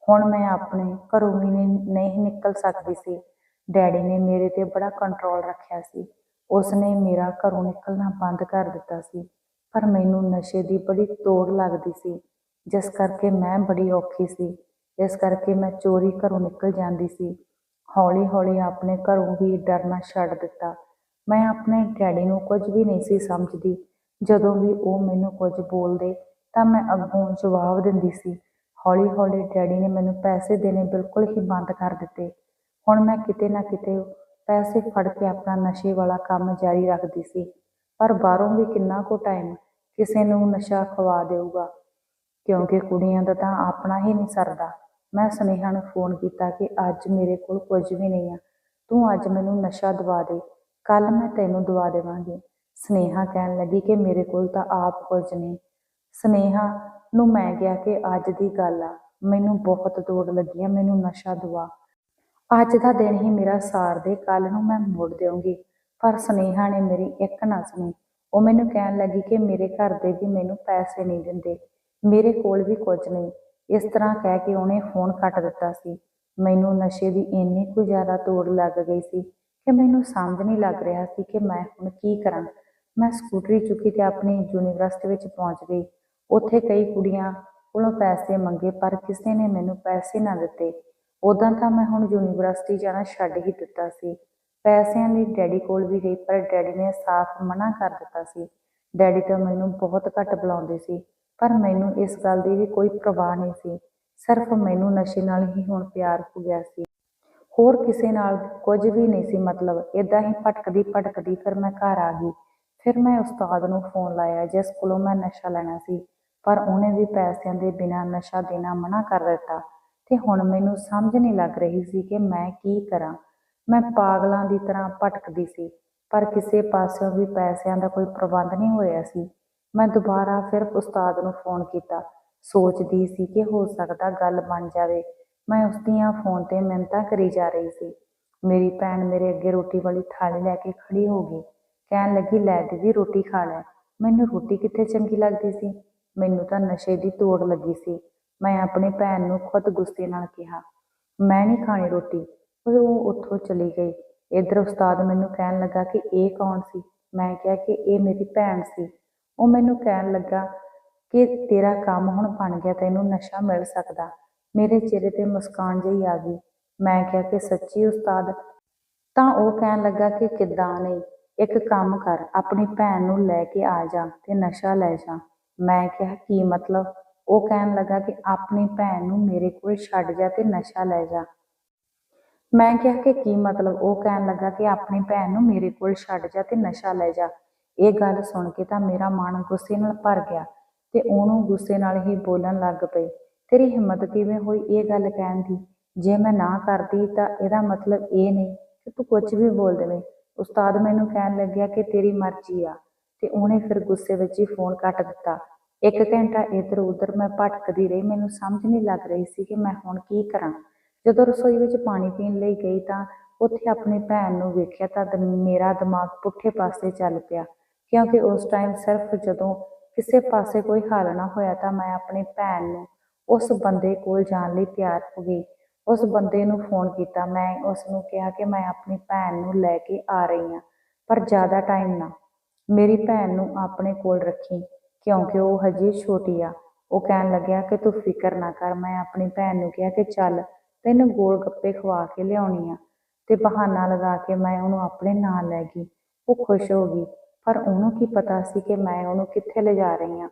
ਹੁਣ ਮੈਂ ਆਪਣੇ ਘਰੋਂ ਵੀ ਨਹੀਂ ਨਿਕਲ ਸਕਦੀ ਸੀ। ਡੈਡੀ ਨੇ ਮੇਰੇ ਤੇ ਬੜਾ ਕੰਟਰੋਲ ਰੱਖਿਆ ਸੀ। ਉਸ ਨੇ ਮੇਰਾ ਘਰੋਂ ਨਿਕਲਣਾ ਬੰਦ ਕਰ ਦਿੱਤਾ ਸੀ, ਪਰ ਮੈਨੂੰ ਨਸ਼ੇ ਦੀ ਬੜੀ ਤੋੜ ਲੱਗਦੀ ਸੀ। ਜਿਸ ਕਰਕੇ ਮੈਂ ਬੜੀ ਔਖੀ ਸੀ। ਇਸ ਕਰਕੇ ਮੈਂ ਚੋਰੀ ਘਰੋਂ ਨਿਕਲ ਜਾਂਦੀ ਸੀ। ਹੌਲੀ ਹੌਲੀ ਆਪਣੇ ਘਰੋਂ ਵੀ ਡਰਨਾ ਛੱਡ ਦਿੱਤਾ। ਮੈਂ ਆਪਣੇ ਡੈਡੀ ਨੂੰ ਕੁਝ ਵੀ ਨਹੀਂ ਸੀ ਸਮਝਦੀ। ਜਦੋਂ ਵੀ ਉਹ ਮੈਨੂੰ ਕੁਝ ਬੋਲਦੇ ਤਾਂ ਮੈਂ ਅੱਗੋਂ ਜਵਾਬ ਦਿੰਦੀ ਸੀ। ਹੌਲੀ ਹੌਲੀ ਡੈਡੀ ਨੇ ਮੈਨੂੰ ਪੈਸੇ ਦੇਣੇ ਬਿਲਕੁਲ ਹੀ ਬੰਦ ਕਰ ਦਿੱਤੇ। ਹੁਣ ਮੈਂ ਕਿਤੇ ਨਾ ਕਿਤੇ ਪੈਸੇ ਫੜ ਕੇ ਆਪਣਾ ਨਸ਼ੇ ਵਾਲਾ ਕੰਮ ਜਾਰੀ ਰੱਖਦੀ ਸੀ। ਪਰ ਬਾਹਰੋਂ ਵੀ ਕਿੰਨਾ ਕੁ ਟਾਈਮ ਕਿਸੇ ਨੂੰ ਨਸ਼ਾ ਖਵਾ ਦੇਊਗਾ। ਕਿਉਂਕਿ ਕੁੜੀਆਂ ਦਾ ਤਾਂ ਆਪਣਾ ਹੀ ਨਹੀਂ ਸਰਦਾ। ਮੈਂ ਸੁਨੇਹਾ ਨੂੰ ਫੋਨ ਕੀਤਾ ਕਿ ਅੱਜ ਮੇਰੇ ਕੋਲ ਕੁਝ ਵੀ ਨਹੀਂ ਆ। ਤੂੰ ਅੱਜ ਮੈਨੂੰ ਨਸ਼ਾ ਦਵਾ ਦੇ। ਕੱਲ ਮੈਂ ਤੈਨੂੰ ਦਵਾ ਦੇਵਾਂਗੀ। ਸੁਨੇਹਾ ਕਹਿਣ ਲੱਗੀ ਕਿ ਮੇਰੇ ਕੋਲ ਤਾਂ ਆਪ ਕੁਝ ਨਹੀਂ। ਸੁਨੇਹਾ ਨੂੰ ਮੈਂ ਕਿਹਾ ਕਿ ਅੱਜ ਦੀ ਗੱਲ ਆ, ਮੈਨੂੰ ਬਹੁਤ ਦੌੜ ਲੱਗੀ ਆ, ਮੈਨੂੰ ਨਸ਼ਾ ਦਵਾ। ਅੱਜ ਦਾ ਦਿਨ ਹੀ ਮੇਰਾ ਸਾਰ ਦੇ ਕੱਲ ਨੂੰ ਮੈਂ ਮੋੜ ਦੇਵਾਂਗੀ ਪਰ ਸੁਨੇਹਾ ਨੇ ਮੇਰੀ ਇੱਕ ਨਾ ਸੁਣੀ। ਉਹ ਮੈਨੂੰ ਕਹਿਣ ਲੱਗੀ ਕਿ ਮੇਰੇ ਘਰ ਦੇ ਵੀ ਮੈਨੂੰ ਪੈਸੇ ਨਹੀਂ ਦਿੰਦੇ। ਮੇਰੇ ਕੋਲ ਵੀ ਕੁਝ ਨਹੀਂ। ਇਸ ਤਰ੍ਹਾਂ ਕਹਿ ਕੇ ਉਹਨੇ ਫੋਨ ਕੱਟ ਦਿੱਤਾ ਸੀ। ਮੈਨੂੰ ਨਸ਼ੇ ਦੀ ਇੰਨੀ ਕੁ ਜ਼ਿਆਦਾ ਤੋੜ ਲੱਗ ਗਈ ਸੀ ਕਿ ਮੈਨੂੰ ਸਮਝ ਨਹੀਂ ਲੱਗ ਰਿਹਾ ਸੀ ਕਿ ਮੈਂ ਹੁਣ ਕੀ ਕਰਾਂ। ਮੈਂ ਸਕੂਟਰੀ ਚੁੱਕੀ ਤੇ ਆਪਣੀ ਯੂਨੀਵਰਸਿਟੀ ਵਿੱਚ ਪਹੁੰਚ ਗਈ। ਉੱਥੇ ਕਈ ਕੁੜੀਆਂ ਕੋਲੋਂ ਪੈਸੇ ਮੰਗੇ, ਪਰ ਕਿਸੇ ਨੇ ਮੈਨੂੰ ਪੈਸੇ ਨਾ ਦਿੱਤੇ। ਉਦਾਂ ਤਾਂ ਮੈਂ ਹੁਣ ਯੂਨੀਵਰਸਿਟੀ ਜਾਣਾ ਛੱਡ ਹੀ ਦਿੱਤਾ ਸੀ। ਪੈਸਿਆਂ ਲਈ ਡੈਡੀ ਕੋਲ ਵੀ ਗਈ, ਪਰ ਡੈਡੀ ਨੇ ਸਾਫ਼ ਮਨਾ ਕਰ ਦਿੱਤਾ ਸੀ। ਡੈਡੀ ਤਾਂ ਮੈਨੂੰ ਬਹੁਤ ਘੱਟ ਬੁਲਾਉਂਦੇ ਸੀ, ਪਰ ਮੈਨੂੰ ਇਸ ਗੱਲ ਦੀ ਵੀ ਕੋਈ ਪਰਵਾਹ ਨਹੀਂ ਸੀ। ਸਿਰਫ ਮੈਨੂੰ ਨਸ਼ੇ ਨਾਲ ਹੀ ਹੁਣ ਪਿਆਰ ਹੋ ਗਿਆ ਸੀ। ਹੋਰ ਕਿਸੇ ਨਾਲ ਕੁਝ ਵੀ ਨਹੀਂ ਸੀ ਮਤਲਬ। ਇਦਾਂ ਹੀ ਭਟਕਦੀ ਭਟਕਦੀ ਫਿਰ ਮੈਂ ਘਰ ਆ ਗਈ। ਫਿਰ ਮੈਂ ਉਸਤਾਦ ਨੂੰ ਫੋਨ ਲਾਇਆ, ਜਿਸ ਕੋਲੋਂ ਮੈਂ ਨਸ਼ਾ ਲੈਣਾ ਸੀ। ਪਰ ਉਹਨੇ ਵੀ ਪੈਸਿਆਂ ਦੇ ਬਿਨਾਂ ਨਸ਼ਾ ਦੇਣਾ ਮਨਾ ਕਰ ਦਿੱਤਾ ਤੇ ਹੁਣ ਮੈਨੂੰ ਸਮਝ ਨਹੀਂ ਲੱਗ ਰਹੀ ਸੀ ਕਿ ਮੈਂ ਕੀ ਕਰਾਂ। ਮੈਂ ਪਾਗਲਾਂ ਦੀ ਤਰ੍ਹਾਂ ਭਟਕਦੀ ਸੀ, ਪਰ ਕਿਸੇ ਪਾਸਿਓਂ ਵੀ ਪੈਸਿਆਂ ਦਾ ਕੋਈ ਪ੍ਰਬੰਧ ਨਹੀਂ ਹੋਇਆ ਸੀ। ਮੈਂ ਦੁਬਾਰਾ ਫਿਰ ਉਸਤਾਦ ਨੂੰ ਫੋਨ ਕੀਤਾ, ਸੋਚਦੀ ਸੀ ਕਿ ਹੋ ਸਕਦਾ ਗੱਲ ਬਣ ਜਾਵੇ। ਮੈਂ ਉਸ ਦੀਆਂ ਫੋਨ ਤੇ ਮਿੰਨਤਾਂ ਕਰੀ ਜਾ ਰਹੀ ਸੀ। ਮੇਰੀ ਭੈਣ ਮੇਰੇ ਅੱਗੇ ਰੋਟੀ ਵਾਲੀ ਥਾਲੀ ਲੈ ਕੇ ਖੜੀ ਹੋ ਗਈ। ਕਹਿਣ ਲੱਗੀ, ਲੈ ਦੀਦੀ, ਰੋਟੀ ਖਾ ਲੈ। ਮੈਨੂੰ ਰੋਟੀ ਕਿੱਥੇ ਚੰਗੀ ਲੱਗਦੀ ਸੀ? ਮੈਨੂੰ ਤਾਂ ਨਸ਼ੇ ਦੀ ਤੋੜ ਲੱਗੀ ਸੀ। ਮੈਂ ਆਪਣੀ ਭੈਣ ਨੂੰ ਖੁਦ ਗੁੱਸੇ ਨਾਲ ਕਿਹਾ, ਮੈਂ ਨਹੀਂ ਖਾਣੀ ਰੋਟੀ। ਉਹ ਉੱਥੋਂ ਚਲੀ ਗਈ। ਇੱਧਰ ਉਸਤਾਦ ਮੈਨੂੰ ਕਹਿਣ ਲੱਗਾ ਕਿ ਇਹ ਕੌਣ ਸੀ? ਮੈਂ ਕਿਹਾ ਕਿ ਇਹ ਮੇਰੀ ਭੈਣ ਸੀ। ਉਹ ਮੈਨੂੰ ਕਹਿਣ ਲੱਗਾ ਕਿ ਤੇਰਾ ਕੰਮ ਹੁਣ ਬਣ ਗਿਆ, ਤੈਨੂੰ ਨਸ਼ਾ ਮਿਲ ਸਕਦਾ। ਮੇਰੇ ਚਿਹਰੇ ਤੇ ਮੁਸਕਾਨ ਜਿਹੀ ਆ ਗਈ। ਮੈਂ ਕਿਹਾ ਕਿ ਸੱਚੀ ਉਸਤਾਦ? ਤਾਂ ਉਹ ਕਹਿਣ ਲੱਗਾ ਕਿ ਕਿੱਦਾਂ ਨਹੀਂ, ਇੱਕ ਕੰਮ ਕਰ, ਆਪਣੀ ਭੈਣ ਨੂੰ ਲੈ ਕੇ ਆ ਜਾ ਤੇ ਨਸ਼ਾ ਲੈ ਜਾ। ਮੈਂ ਕਿਹਾ ਕੀ ਮਤਲਬ? ਉਹ ਕਹਿਣ ਲੱਗਾ ਕਿ ਆਪਣੀ ਭੈਣ ਨੂੰ ਮੇਰੇ ਕੋਲ ਛੱਡ ਜਾ ਤੇ ਨਸ਼ਾ ਲੈ ਜਾ। ਮੈਂ ਕਿਹਾ ਕਿ ਕੀ ਮਤਲਬ? ਉਹ ਕਹਿਣ ਲੱਗਾ ਕਿ ਆਪਣੀ ਭੈਣ ਨੂੰ ਮੇਰੇ ਕੋਲ ਛੱਡ ਜਾ ਤੇ ਨਸ਼ਾ ਲੈ ਜਾ। ਇਹ ਗੱਲ ਸੁਣ ਕੇ ਤਾਂ ਮੇਰਾ ਮਨ ਗੁੱਸੇ ਨਾਲ ਭਰ ਗਿਆ ਤੇ ਉਹਨੂੰ ਗੁੱਸੇ ਨਾਲ ਹੀ ਬੋਲਣ ਲੱਗ ਪਈ। ਤੇਰੀ ਹਿੰਮਤ ਕਿਵੇਂ ਹੋਈ ਇਹ ਗੱਲ ਕਹਿਣ ਦੀ? ਜੇ ਮੈਂ ਨਾ ਕਰਦੀ ਤਾਂ ਇਹਦਾ ਮਤਲਬ ਇਹ ਨਹੀਂ ਕਿ ਤੂੰ ਕੁਝ ਵੀ ਬੋਲ ਦੇਵੇਂ। ਉਸਤਾਦ ਮੈਨੂੰ ਕਹਿਣ ਲੱਗਿਆ ਕਿ ਤੇਰੀ ਮਰਜ਼ੀ ਆ। ਤੇ ਉਹਨੇ ਫਿਰ ਗੁੱਸੇ ਵਿੱਚ ਹੀ ਫੋਨ ਕੱਟ ਦਿੱਤਾ। ਇੱਕ ਘੰਟਾ ਇੱਧਰ ਉੱਧਰ ਮੈਂ ਭਟਕਦੀ ਰਹੀ, ਮੈਨੂੰ ਸਮਝ ਨਹੀਂ ਲੱਗ ਰਹੀ ਸੀ ਕਿ ਮੈਂ ਹੁਣ ਕੀ ਕਰਾਂ। ਜਦੋਂ ਰਸੋਈ ਵਿੱਚ ਪਾਣੀ ਪੀਣ ਲਈ ਗਈ ਤਾਂ ਉੱਥੇ ਆਪਣੀ ਭੈਣ ਨੂੰ ਵੇਖਿਆ ਤਾਂ ਮੇਰਾ ਦਿਮਾਗ ਪੁੱਠੇ ਪਾਸੇ ਚੱਲ ਪਿਆ, ਕਿਉਂਕਿ ਉਸ ਟਾਈਮ ਸਿਰਫ ਜਦੋਂ ਕਿਸੇ ਪਾਸੇ ਕੋਈ ਹੱਲ ਨਾ ਹੋਇਆ ਤਾਂ ਮੈਂ ਆਪਣੀ ਭੈਣ ਨੂੰ ਉਸ ਬੰਦੇ ਕੋਲ ਜਾਣ ਲਈ ਤਿਆਰ ਹੋ ਗਈ। ਉਸ ਬੰਦੇ ਨੂੰ ਫੋਨ ਕੀਤਾ, ਮੈਂ ਉਸ ਨੂੰ ਕਿਹਾ ਕਿ ਮੈਂ ਆਪਣੀ ਭੈਣ ਨੂੰ ਲੈ ਕੇ ਆ ਰਹੀ ਹਾਂ, ਪਰ ਜ਼ਿਆਦਾ ਟਾਈਮ ਨਾ। ਮੇਰੀ ਭੈਣ ਨੂੰ ਆਪਣੇ ਕੋਲ ਰੱਖੀ, ਕਿਉਂਕਿ ਉਹ ਹਜੇ ਛੋਟੀ ਆ। ਉਹ ਕਹਿਣ ਲੱਗਿਆ ਕਿ ਤੂੰ ਫਿਕਰ ਨਾ ਕਰ, ਮੈਂ ਆਪਣੀ ਭੈਣ ਨੂੰ ਕਿਹਾ ਕਿ ਚੱਲ, ਤੈਨੂੰ ਗੋਲ ਗੱਪੇ ਖਵਾ ਕੇ ਲਿਆਉਣੀ ਆ। ਤੇ ਬਹਾਨਾ ਲਗਾ ਕੇ ਮੈਂ ਉਹਨੂੰ ਆਪਣੇ ਨਾਲ ਲੈ ਗਈ। ਉਹ ਖੁਸ਼ ਹੋ ਗਈ। ਪਰ ਉਹਨੂੰ ਕੀ ਪਤਾ ਸੀ ਕਿ ਮੈਂ ਉਹਨੂੰ ਕਿੱਥੇ ਲਿਜਾ ਰਹੀ ਹਾਂ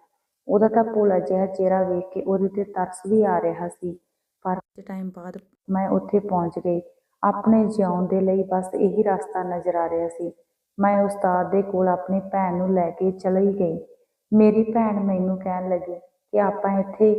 ਉਹਦਾ ਤਾਂ ਭੋਲਾ ਜਿਹਾ ਚਿਹਰਾ ਵੇਖ ਕੇ ਉਹਦੇ ਤੇ ਤਰਸ ਵੀ ਆ ਰਿਹਾ ਸੀ। ਪਰ ਕੁਝ ਟਾਈਮ ਬਾਅਦ ਮੈਂ ਉੱਥੇ ਪਹੁੰਚ ਗਈ। ਆਪਣੇ ਜਿਉਣ ਦੇ ਲਈ ਬਸ ਇਹੀ ਰਸਤਾ ਨਜ਼ਰ ਆ ਰਿਹਾ ਸੀ। ਮੈਂ ਉਸਤਾਦ ਦੇ ਕੋਲ ਆਪਣੀ ਭੈਣ ਨੂੰ ਲੈ ਕੇ ਚਲੀ ਗਈ। ਮੇਰੀ ਭੈਣ ਮੈਨੂੰ ਕਹਿਣ ਲੱਗੀ ਕਿ ਆਪਾਂ ਇੱਥੇ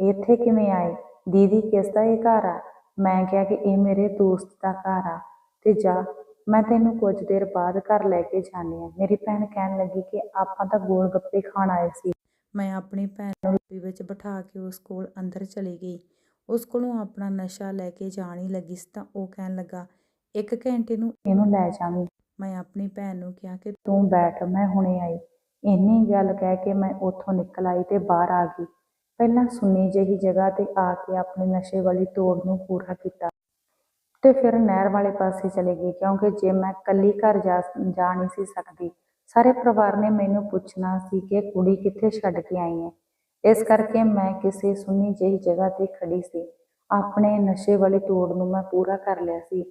ਇੱਥੇ ਕਿਵੇਂ ਆਏ? ਦੀਦੀ, ਕਿਸ ਦਾ ਇਹ ਘਰ ਆ? ਮੈਂ ਕਿਹਾ ਕਿ ਇਹ ਮੇਰੇ ਦੋਸਤ ਦਾ ਘਰ ਆ। ਤੇ ਜਾ, ਮੈਂ ਤੈਨੂੰ ਕੁਝ ਦੇਰ ਬਾਅਦ ਘਰ ਲੈ ਕੇ ਜਾਣੀ ਆ ਮੇਰੀ ਭੈਣ ਕਹਿਣ ਲੱਗੀ ਕਿ ਆਪਾਂ ਤਾਂ ਗੋਲ ਗੱਪੇ ਖਾਣ ਆਏ ਸੀ। ਮੈਂ ਆਪਣੀ ਭੈਣ ਨੂੰ ਗੱਡੀ ਵਿੱਚ ਬਿਠਾ ਕੇ ਉਸ ਕੋਲ ਅੰਦਰ ਚਲੀ ਗਈ। ਉਸ ਕੋਲੋਂ ਆਪਣਾ ਨਸ਼ਾ ਲੈ ਕੇ ਜਾਣ ਹੀ ਲੱਗੀ ਸੀ ਤਾਂ ਉਹ ਕਹਿਣ ਲੱਗਾ, ਇੱਕ ਘੰਟੇ ਨੂੰ ਇਹਨੂੰ ਲੈ ਜਾਵਾਂਗੀ ਮੈਂ ਆਪਣੀ ਭੈਣ ਨੂੰ ਕਿਹਾ ਕਿ ਤੂੰ ਬੈਠ, ਮੈਂ ਹੁਣੇ ਆਈ। ਇੰਨੀ ਗੱਲ ਕਹਿ ਕੇ ਮੈਂ ਉੱਥੋਂ ਨਿਕਲ ਆਈ ਤੇ ਬਾਹਰ ਆ ਗਈ। ਪਹਿਲਾਂ ਸੁੰਨੀ ਜਿਹੀ ਜਗ੍ਹਾ ਤੇ ਆ ਕੇ ਆਪਣੇ ਨਸ਼ੇ ਵਾਲੀ ਤੋੜ ਨੂੰ ਪੂਰਾ ਕੀਤਾ ਤੇ ਫਿਰ ਨਹਿਰ ਵਾਲੇ ਪਾਸੇ ਚਲੇ ਗਈ, ਕਿਉਂਕਿ ਜੇ ਮੈਂ ਇਕੱਲੀ ਘਰ ਜਾ ਜਾ ਨਹੀਂ ਸੀ ਸਕਦੀ, ਸਾਰੇ ਪਰਿਵਾਰ ਨੇ ਮੈਨੂੰ ਪੁੱਛਣਾ ਸੀ ਕਿ ਕੁੜੀ ਕਿੱਥੇ ਛੱਡ ਕੇ ਆਈ ਹੈ। ਇਸ ਕਰਕੇ ਮੈਂ ਕਿਸੇ ਸੁੰਨੀ ਜਿਹੀ ਜਗ੍ਹਾ ਤੇ ਖੜੀ ਸੀ। ਆਪਣੇ ਨਸ਼ੇ ਵਾਲੀ ਤੋੜ ਨੂੰ ਮੈਂ ਪੂਰਾ ਕਰ ਲਿਆ ਸੀ।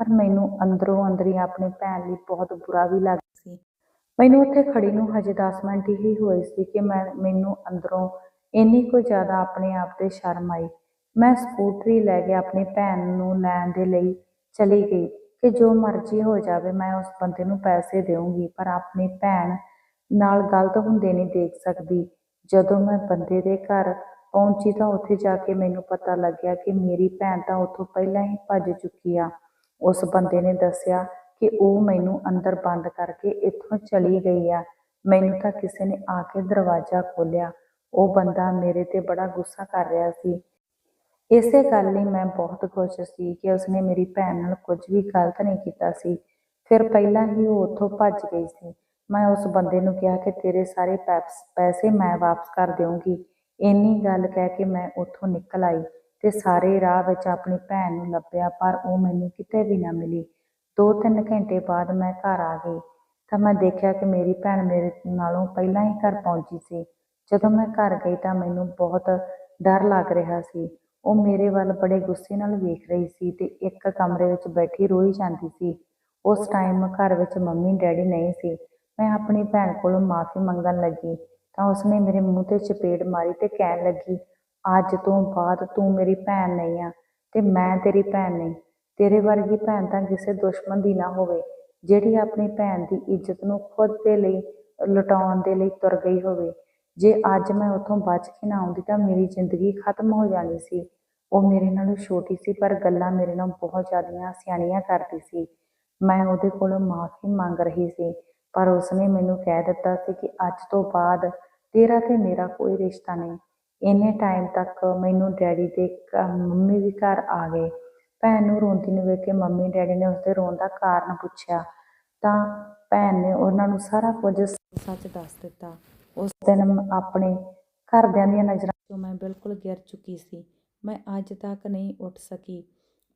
ਪਰ ਮੈਨੂੰ ਅੰਦਰੋਂ ਅੰਦਰੀ ਆਪਣੀ ਭੈਣ ਲਈ ਬਹੁਤ ਬੁਰਾ ਵੀ ਲੱਗ ਸੀ। ਮੈਨੂੰ ਉੱਥੇ ਖੜੀ ਨੂੰ ਹਜੇ 10 ਮਿੰਟ ਹੀ ਹੋਏ ਸੀ ਕਿ ਮੈਂ, ਮੈਨੂੰ ਅੰਦਰੋਂ ਇੰਨੀ ਕੁ ਜ਼ਿਆਦਾ ਆਪਣੇ ਆਪ ਤੇ ਸ਼ਰਮ ਆਈ। ਮੈਂ ਸਕੂਟਰੀ ਲੈ ਕੇ ਆਪਣੀ ਭੈਣ ਨੂੰ ਲੈਣ ਦੇ ਲਈ ਚਲੀ ਗਈ ਕਿ ਜੋ ਮਰਜ਼ੀ ਹੋ ਜਾਵੇ ਮੈਂ ਉਸ ਬੰਦੇ ਨੂੰ ਪੈਸੇ ਦੇਵਾਂਗੀ ਪਰ ਆਪਣੀ ਭੈਣ ਨਾਲ ਗਲਤ ਹੁੰਦੇ ਨਹੀਂ ਦੇਖ ਸਕਦੀ। ਜਦੋਂ ਮੈਂ ਬੰਦੇ ਦੇ ਘਰ ਪਹੁੰਚੀ ਤਾਂ ਉੱਥੇ ਜਾ ਕੇ ਮੈਨੂੰ ਪਤਾ ਲੱਗਿਆ ਕਿ ਮੇਰੀ ਭੈਣ ਤਾਂ ਉੱਥੋਂ ਪਹਿਲਾਂ ਹੀ ਭੱਜ ਚੁੱਕੀ ਆ। ਉਸ ਬੰਦੇ ਨੇ ਦੱਸਿਆ ਕਿ ਉਹ ਮੈਨੂੰ ਅੰਦਰ ਬੰਦ ਕਰਕੇ ਇੱਥੋਂ ਚਲੀ ਗਈ ਆ। ਮੈਨੂੰ ਤਾਂ ਕਿਸੇ ਨੇ ਆ ਕੇ ਦਰਵਾਜ਼ਾ ਖੋਲ੍ਹਿਆ। ਉਹ ਬੰਦਾ ਮੇਰੇ ਤੇ ਬੜਾ ਗੁੱਸਾ ਕਰ ਰਿਹਾ ਸੀ। ਇਸੇ ਗੱਲ ਲਈ ਮੈਂ ਬਹੁਤ ਖੁਸ਼ ਸੀ ਕਿ ਉਸਨੇ ਮੇਰੀ ਭੈਣ ਨਾਲ ਕੁਝ ਵੀ ਗਲਤ ਨਹੀਂ ਕੀਤਾ ਸੀ। ਫਿਰ ਪਹਿਲਾਂ ਹੀ ਉਹ ਉੱਥੋਂ ਭੱਜ ਗਈ ਸੀ। ਮੈਂ ਉਸ ਬੰਦੇ ਨੂੰ ਕਿਹਾ ਕਿ ਤੇਰੇ ਸਾਰੇ ਪੈਪਸ- ਪੈਸੇ ਮੈਂ ਵਾਪਸ ਕਰ ਦੇਵਾਂਗੀ ਇੰਨੀ ਗੱਲ ਕਹਿ ਕੇ ਮੈਂ ਉੱਥੋਂ ਨਿਕਲ ਆਈ। ਤੇ ਸਾਰੇ ਰਾਹ ਵਿੱਚ ਆਪਣੀ ਭੈਣ ਨੂੰ ਲੱਭਿਆ, ਪਰ ਉਹ ਮੈਨੂੰ ਕਿਤੇ ਵੀ ਨਾ ਮਿਲੀ। ਦੋ ਤਿੰਨ ਘੰਟੇ ਬਾਅਦ ਮੈਂ ਘਰ ਆ ਗਈ, ਤਾਂ ਮੈਂ ਦੇਖਿਆ ਕਿ ਮੇਰੀ ਭੈਣ ਮੇਰੇ ਨਾਲੋਂ ਪਹਿਲਾਂ ਹੀ ਘਰ ਪਹੁੰਚੀ ਸੀ। ਜਦੋਂ ਮੈਂ ਘਰ ਗਈ ਤਾਂ ਮੈਨੂੰ ਬਹੁਤ ਡਰ ਲੱਗ ਰਿਹਾ ਸੀ। ਉਹ ਮੇਰੇ ਵੱਲ ਬੜੇ ਗੁੱਸੇ ਨਾਲ ਵੇਖ ਰਹੀ ਸੀ ਤੇ ਇੱਕ ਕਮਰੇ ਵਿੱਚ ਬੈਠੀ ਰੋਈ ਜਾਂਦੀ ਸੀ। ਉਸ ਟਾਈਮ ਘਰ ਵਿੱਚ ਮੰਮੀ ਡੈਡੀ ਨਹੀਂ ਸੀ। ਮੈਂ ਆਪਣੀ ਭੈਣ ਕੋਲੋਂ ਮਾਫੀ ਮੰਗਣ ਲੱਗੀ, ਤਾਂ ਉਸਨੇ ਮੇਰੇ ਮੂੰਹ ਤੇ ਚਪੇੜ ਮਾਰੀ ਤੇ ਕਹਿਣ ਲੱਗੀ ਅੱਜ ਤੋਂ ਬਾਅਦ ਤੂੰ ਮੇਰੀ ਭੈਣ ਨਹੀਂ ਆ ਤੇ ਮੈਂ ਤੇਰੀ ਭੈਣ ਨਹੀਂ। ਤੇਰੇ ਵਰਗੀ ਭੈਣ ਤਾਂ ਕਿਸੇ ਦੁਸ਼ਮਣ ਦੀ ਨਾ ਹੋਵੇ, ਜਿਹੜੀ ਆਪਣੀ ਭੈਣ ਦੀ ਇੱਜ਼ਤ ਨੂੰ ਖੁਦ ਦੇ ਲਈ, ਲੁਟਾਉਣ ਦੇ ਲਈ ਤੁਰ ਗਈ ਹੋਵੇ। ਜੇ ਅੱਜ ਮੈਂ ਉੱਥੋਂ ਬਚ ਕੇ ਨਾ ਆਉਂਦੀ ਤਾਂ ਮੇਰੀ ਜ਼ਿੰਦਗੀ ਖਤਮ ਹੋ ਜਾਣੀ ਸੀ। ਉਹ ਮੇਰੇ ਨਾਲੋਂ ਛੋਟੀ ਸੀ, ਪਰ ਗੱਲਾਂ ਮੇਰੇ ਨਾਲ ਬਹੁਤ ਜ਼ਿਆਦੀਆਂ ਸਿਆਣੀਆਂ ਕਰਦੀ ਸੀ। ਮੈਂ ਉਹਦੇ ਕੋਲੋਂ ਮਾਫੀ ਮੰਗ ਰਹੀ ਸੀ, ਪਰ ਉਸਨੇ ਮੈਨੂੰ ਕਹਿ ਦਿੱਤਾ ਸੀ ਕਿ ਅੱਜ ਤੋਂ ਬਾਅਦ ਤੇਰਾ ਤੇ ਮੇਰਾ ਕੋਈ ਰਿਸ਼ਤਾ ਨਹੀਂ। ਇੰਨੇ ਟਾਈਮ ਤੱਕ ਮੈਨੂੰ ਡੈਡੀ ਦੇ ਮੰਮੀ ਵੀ ਘਰ ਆ ਗਏ। ਭੈਣ ਨੂੰ ਰੋਂਦੀ ਨੂੰ ਵੇਖ ਕੇ ਮੰਮੀ ਡੈਡੀ ਨੇ ਉਸਦੇ ਰੋਣ ਦਾ ਕਾਰਨ ਪੁੱਛਿਆ। ਤਾਂ ਭੈਣ ਨੇ ਉਹਨਾਂ ਨੂੰ ਸਾਰਾ ਕੁਝ ਸੱਚ ਦੱਸ ਦਿੱਤਾ। ਉਸ ਦਿਨ ਆਪਣੇ ਘਰਦਿਆਂ ਦੀਆਂ ਨਜ਼ਰਾਂ ਤੋਂ ਮੈਂ ਬਿਲਕੁਲ ਗਿਰ ਚੁੱਕੀ ਸੀ। ਮੈਂ ਅੱਜ ਤੱਕ ਨਹੀਂ ਉੱਠ ਸਕੀ।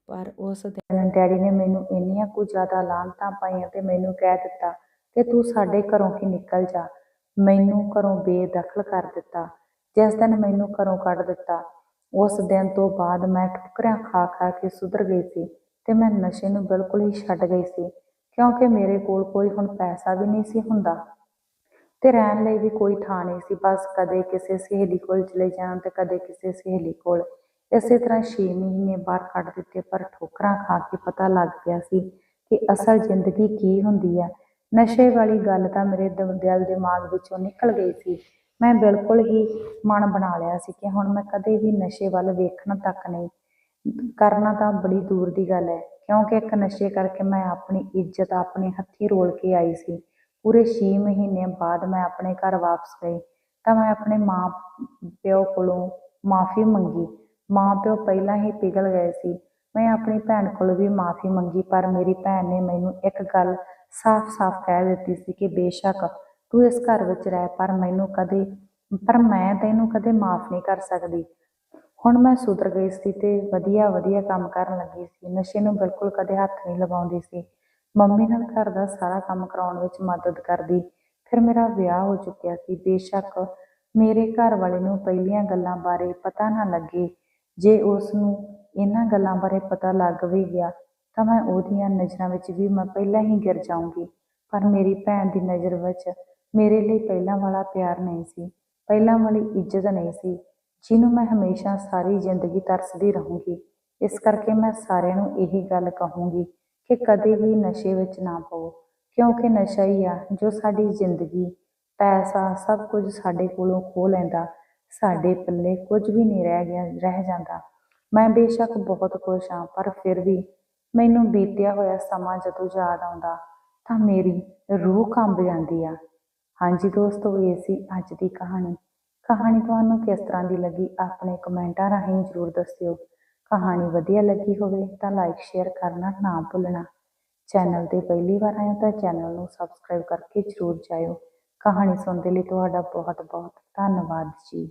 ਪਰ ਉਸ ਦਿਨ ਡੈਡੀ ਨੇ ਮੈਨੂੰ ਇੰਨੀਆਂ ਕੁ ਜ਼ਿਆਦਾ ਲਾਹਨਤਾਂ ਪਾਈਆਂ ਤੇ ਮੈਨੂੰ ਕਹਿ ਦਿੱਤਾ ਕਿ ਤੂੰ ਸਾਡੇ ਘਰੋਂ ਹੀ ਨਿਕਲ ਜਾ। ਮੈਨੂੰ ਘਰੋਂ ਬੇਦਖਲ ਕਰ ਦਿੱਤਾ। ਜਿਸ ਦਿਨ ਮੈਨੂੰ ਘਰੋਂ ਕੱਢ ਦਿੱਤਾ, ਉਸ ਦਿਨ ਤੋਂ ਬਾਅਦ ਮੈਂ ਠੁਕਰਾਂ ਖਾ ਖਾ ਕੇ ਸੁਧਰ ਗਈ ਸੀ ਤੇ ਮੈਂ ਨਸ਼ੇ ਨੂੰ ਬਿਲਕੁਲ ਹੀ ਛੱਡ ਗਈ ਸੀ, ਕਿਉਂਕਿ ਮੇਰੇ ਕੋਲ ਕੋਈ ਹੁਣ ਪੈਸਾ ਵੀ ਨਹੀਂ ਸੀ ਹੁੰਦਾ। ਤੇ ਰਹਿਣ ਲਈ ਵੀ ਕੋਈ ਥਾਂ ਨਹੀਂ ਸੀ, ਬਸ ਕਦੇ ਕਿਸੇ ਸਹੇਲੀ ਕੋਲ ਚਲੇ ਜਾਣ ਤੇ ਕਦੇ ਕਿਸੇ ਸਹੇਲੀ ਕੋਲ। ਇਸੇ ਤਰ੍ਹਾਂ 6 ਮਹੀਨੇ ਬਾਹਰ ਕੱਢ ਦਿੱਤੇ, ਪਰ ਠੋਕਰਾਂ ਖਾ ਕੇ ਪਤਾ ਲੱਗ ਗਿਆ ਸੀ ਕਿ ਅਸਲ ਜ਼ਿੰਦਗੀ ਕੀ ਹੁੰਦੀ ਹੈ ਨਸ਼ੇ ਵਾਲੀ ਗੱਲ ਤਾਂ ਮੇਰੇ ਦ- ਦਿਲ ਦਿਮਾਗ ਵਿੱਚੋਂ ਨਿਕਲ ਗਈ ਸੀ। ਮੈਂ ਬਿਲਕੁਲ ਹੀ ਮਨ ਬਣਾ ਲਿਆ ਸੀ ਕਿ ਹੁਣ ਮੈਂ ਕਦੇ ਵੀ ਨਸ਼ੇ ਵੱਲ ਵੇਖਣਾ ਤੱਕ ਨਹੀਂ। ਕਰਨਾ ਤਾਂ ਬੜੀ ਦੂਰ ਦੀ ਗੱਲ ਹੈ, ਕਿਉਂਕਿ ਇੱਕ ਨਸ਼ੇ ਕਰਕੇ ਮੈਂ ਆਪਣੀ ਇੱਜ਼ਤ, ਆਪਣੇ ਹੱਥੀਂ ਰੋਲ ਕੇ ਆਈ ਸੀ। ਪੂਰੇ 6 ਮਹੀਨੇ ਬਾਅਦ ਮੈਂ ਆਪਣੇ ਘਰ ਵਾਪਸ ਗਈ, ਤਾਂ ਮੈਂ ਆਪਣੇ ਮਾਂ ਪਿਓ ਕੋਲੋਂ ਮਾਫੀ ਮੰਗੀ। ਮਾਂ ਪਿਓ ਪਹਿਲਾਂ ਹੀ ਪਿਘਲ ਗਏ ਸੀ। ਮੈਂ ਆਪਣੀ ਭੈਣ ਕੋਲੋਂ ਵੀ ਮਾਫੀ ਮੰਗੀ, ਪਰ ਮੇਰੀ ਭੈਣ ਨੇ ਮੈਨੂੰ ਇੱਕ ਗੱਲ ਸਾਫ਼-ਸਾਫ਼ ਕਹਿ ਦਿੱਤੀ ਸੀ ਕਿ ਬੇਸ਼ੱਕ ਤੂੰ ਇਸ ਘਰ ਵਿੱਚ ਰਹਿ, ਪਰ ਮੈਨੂੰ ਕਦੇ, ਪਰ ਮੈਂ ਤੈਨੂੰ ਕਦੇ ਮਾਫ ਨਹੀਂ ਕਰ ਸਕਦੀ। ਹੁਣ ਮੈਂ ਸੁਧਰ ਗਈ ਸੀ ਤੇ ਵਧੀਆ ਵਧੀਆ ਕੰਮ ਕਰਨ ਲੱਗੀ ਸੀ। ਨਸ਼ੇ ਨੂੰ ਬਿਲਕੁਲ ਕਦੇ ਹੱਥ ਨਹੀਂ ਲਗਾਉਂਦੀ ਸੀ। ਮੰਮੀ ਨਾਲ ਘਰ ਦਾ ਸਾਰਾ ਕੰਮ ਕਰਾਉਣ ਵਿੱਚ ਮਦਦ ਕਰਦੀ। ਫਿਰ ਮੇਰਾ ਵਿਆਹ ਹੋ ਚੁੱਕਿਆ ਸੀ। ਬੇਸ਼ੱਕ ਮੇਰੇ ਘਰ ਵਾਲੇ ਨੂੰ ਪਹਿਲੀਆਂ ਗੱਲਾਂ ਬਾਰੇ ਪਤਾ ਨਾ ਲੱਗੇ। ਜੇ ਉਸ ਨੂੰ ਇਹਨਾਂ ਗੱਲਾਂ ਬਾਰੇ ਪਤਾ ਲੱਗ ਵੀ ਗਿਆ, ਤਾਂ ਮੈਂ ਉਹਦੀਆਂ ਨਜ਼ਰਾਂ ਵਿੱਚ ਵੀ ਮੈਂ ਪਹਿਲਾਂ ਹੀ ਗਿਰ ਜਾਊਂਗੀ। ਪਰ ਮੇਰੀ ਭੈਣ ਦੀ ਨਜ਼ਰ ਵਿੱਚ ਮੇਰੇ ਲਈ ਪਹਿਲਾਂ ਵਾਲਾ ਪਿਆਰ ਨਹੀਂ ਸੀ, ਪਹਿਲਾਂ ਵਾਲੀ ਇੱਜ਼ਤ ਨਹੀਂ ਸੀ, ਜਿਹਨੂੰ ਮੈਂ ਹਮੇਸ਼ਾ ਸਾਰੀ ਜ਼ਿੰਦਗੀ ਤਰਸਦੀ ਰਹੂੰਗੀ। ਇਸ ਕਰਕੇ ਮੈਂ ਸਾਰਿਆਂ ਨੂੰ ਇਹੀ ਗੱਲ ਕਹੂੰਗੀ ਕਿ ਕਦੇ ਵੀ ਨਸ਼ੇ ਵਿੱਚ ਨਾ ਪਵੋ ਕਿਉਂਕਿ ਨਸ਼ਾ ਹੀ ਆ ਜੋ ਸਾਡੀ ਜ਼ਿੰਦਗੀ, ਪੈਸਾ ਸਭ ਕੁਝ ਸਾਡੇ ਕੋਲੋਂ ਖੋਹ ਲੈਂਦਾ, ਸਾਡੇ ਪੱਲੇ ਕੁਝ ਵੀ ਨਹੀਂ ਰਹਿ ਗਿਆ, ਰਹਿ ਜਾਂਦਾ। ਮੈਂ ਬੇਸ਼ੱਕ ਬਹੁਤ ਖੁਸ਼ ਹਾਂ, ਪਰ ਫਿਰ ਵੀ ਮੈਨੂੰ ਬੀਤਿਆ ਹੋਇਆ ਸਮਾਂ ਜਦੋਂ ਯਾਦ ਆਉਂਦਾ, ਤਾਂ ਮੇਰੀ ਰੂਹ ਕੰਬ ਜਾਂਦੀ ਆ। ਹਾਂਜੀ ਦੋਸਤੋ, ਇਹ ਸੀ ਅੱਜ ਦੀ ਕਹਾਣੀ। ਕਹਾਣੀ ਤੁਹਾਨੂੰ ਕਿਸ ਤਰ੍ਹਾਂ ਦੀ ਲੱਗੀ, ਆਪਣੇ ਕਮੈਂਟਾਂ ਰਾਹੀਂ ਜ਼ਰੂਰ ਦੱਸਿਓ। ਕਹਾਣੀ ਵਧੀਆ ਲੱਗੀ ਹੋਵੇ ਤਾਂ ਲਾਈਕ, ਸ਼ੇਅਰ ਕਰਨਾ ਨਾ ਭੁੱਲਣਾ। ਚੈਨਲ ਤੇ ਪਹਿਲੀ ਵਾਰ ਆਏ ਤਾਂ ਚੈਨਲ ਨੂੰ ਸਬਸਕ੍ਰਾਈਬ ਕਰਕੇ ਜ਼ਰੂਰ ਜਾਇਓ। ਕਹਾਣੀ ਸੁਣਨ ਦੇ ਲਈ ਤੁਹਾਡਾ ਬਹੁਤ ਬਹੁਤ ਧੰਨਵਾਦ ਜੀ।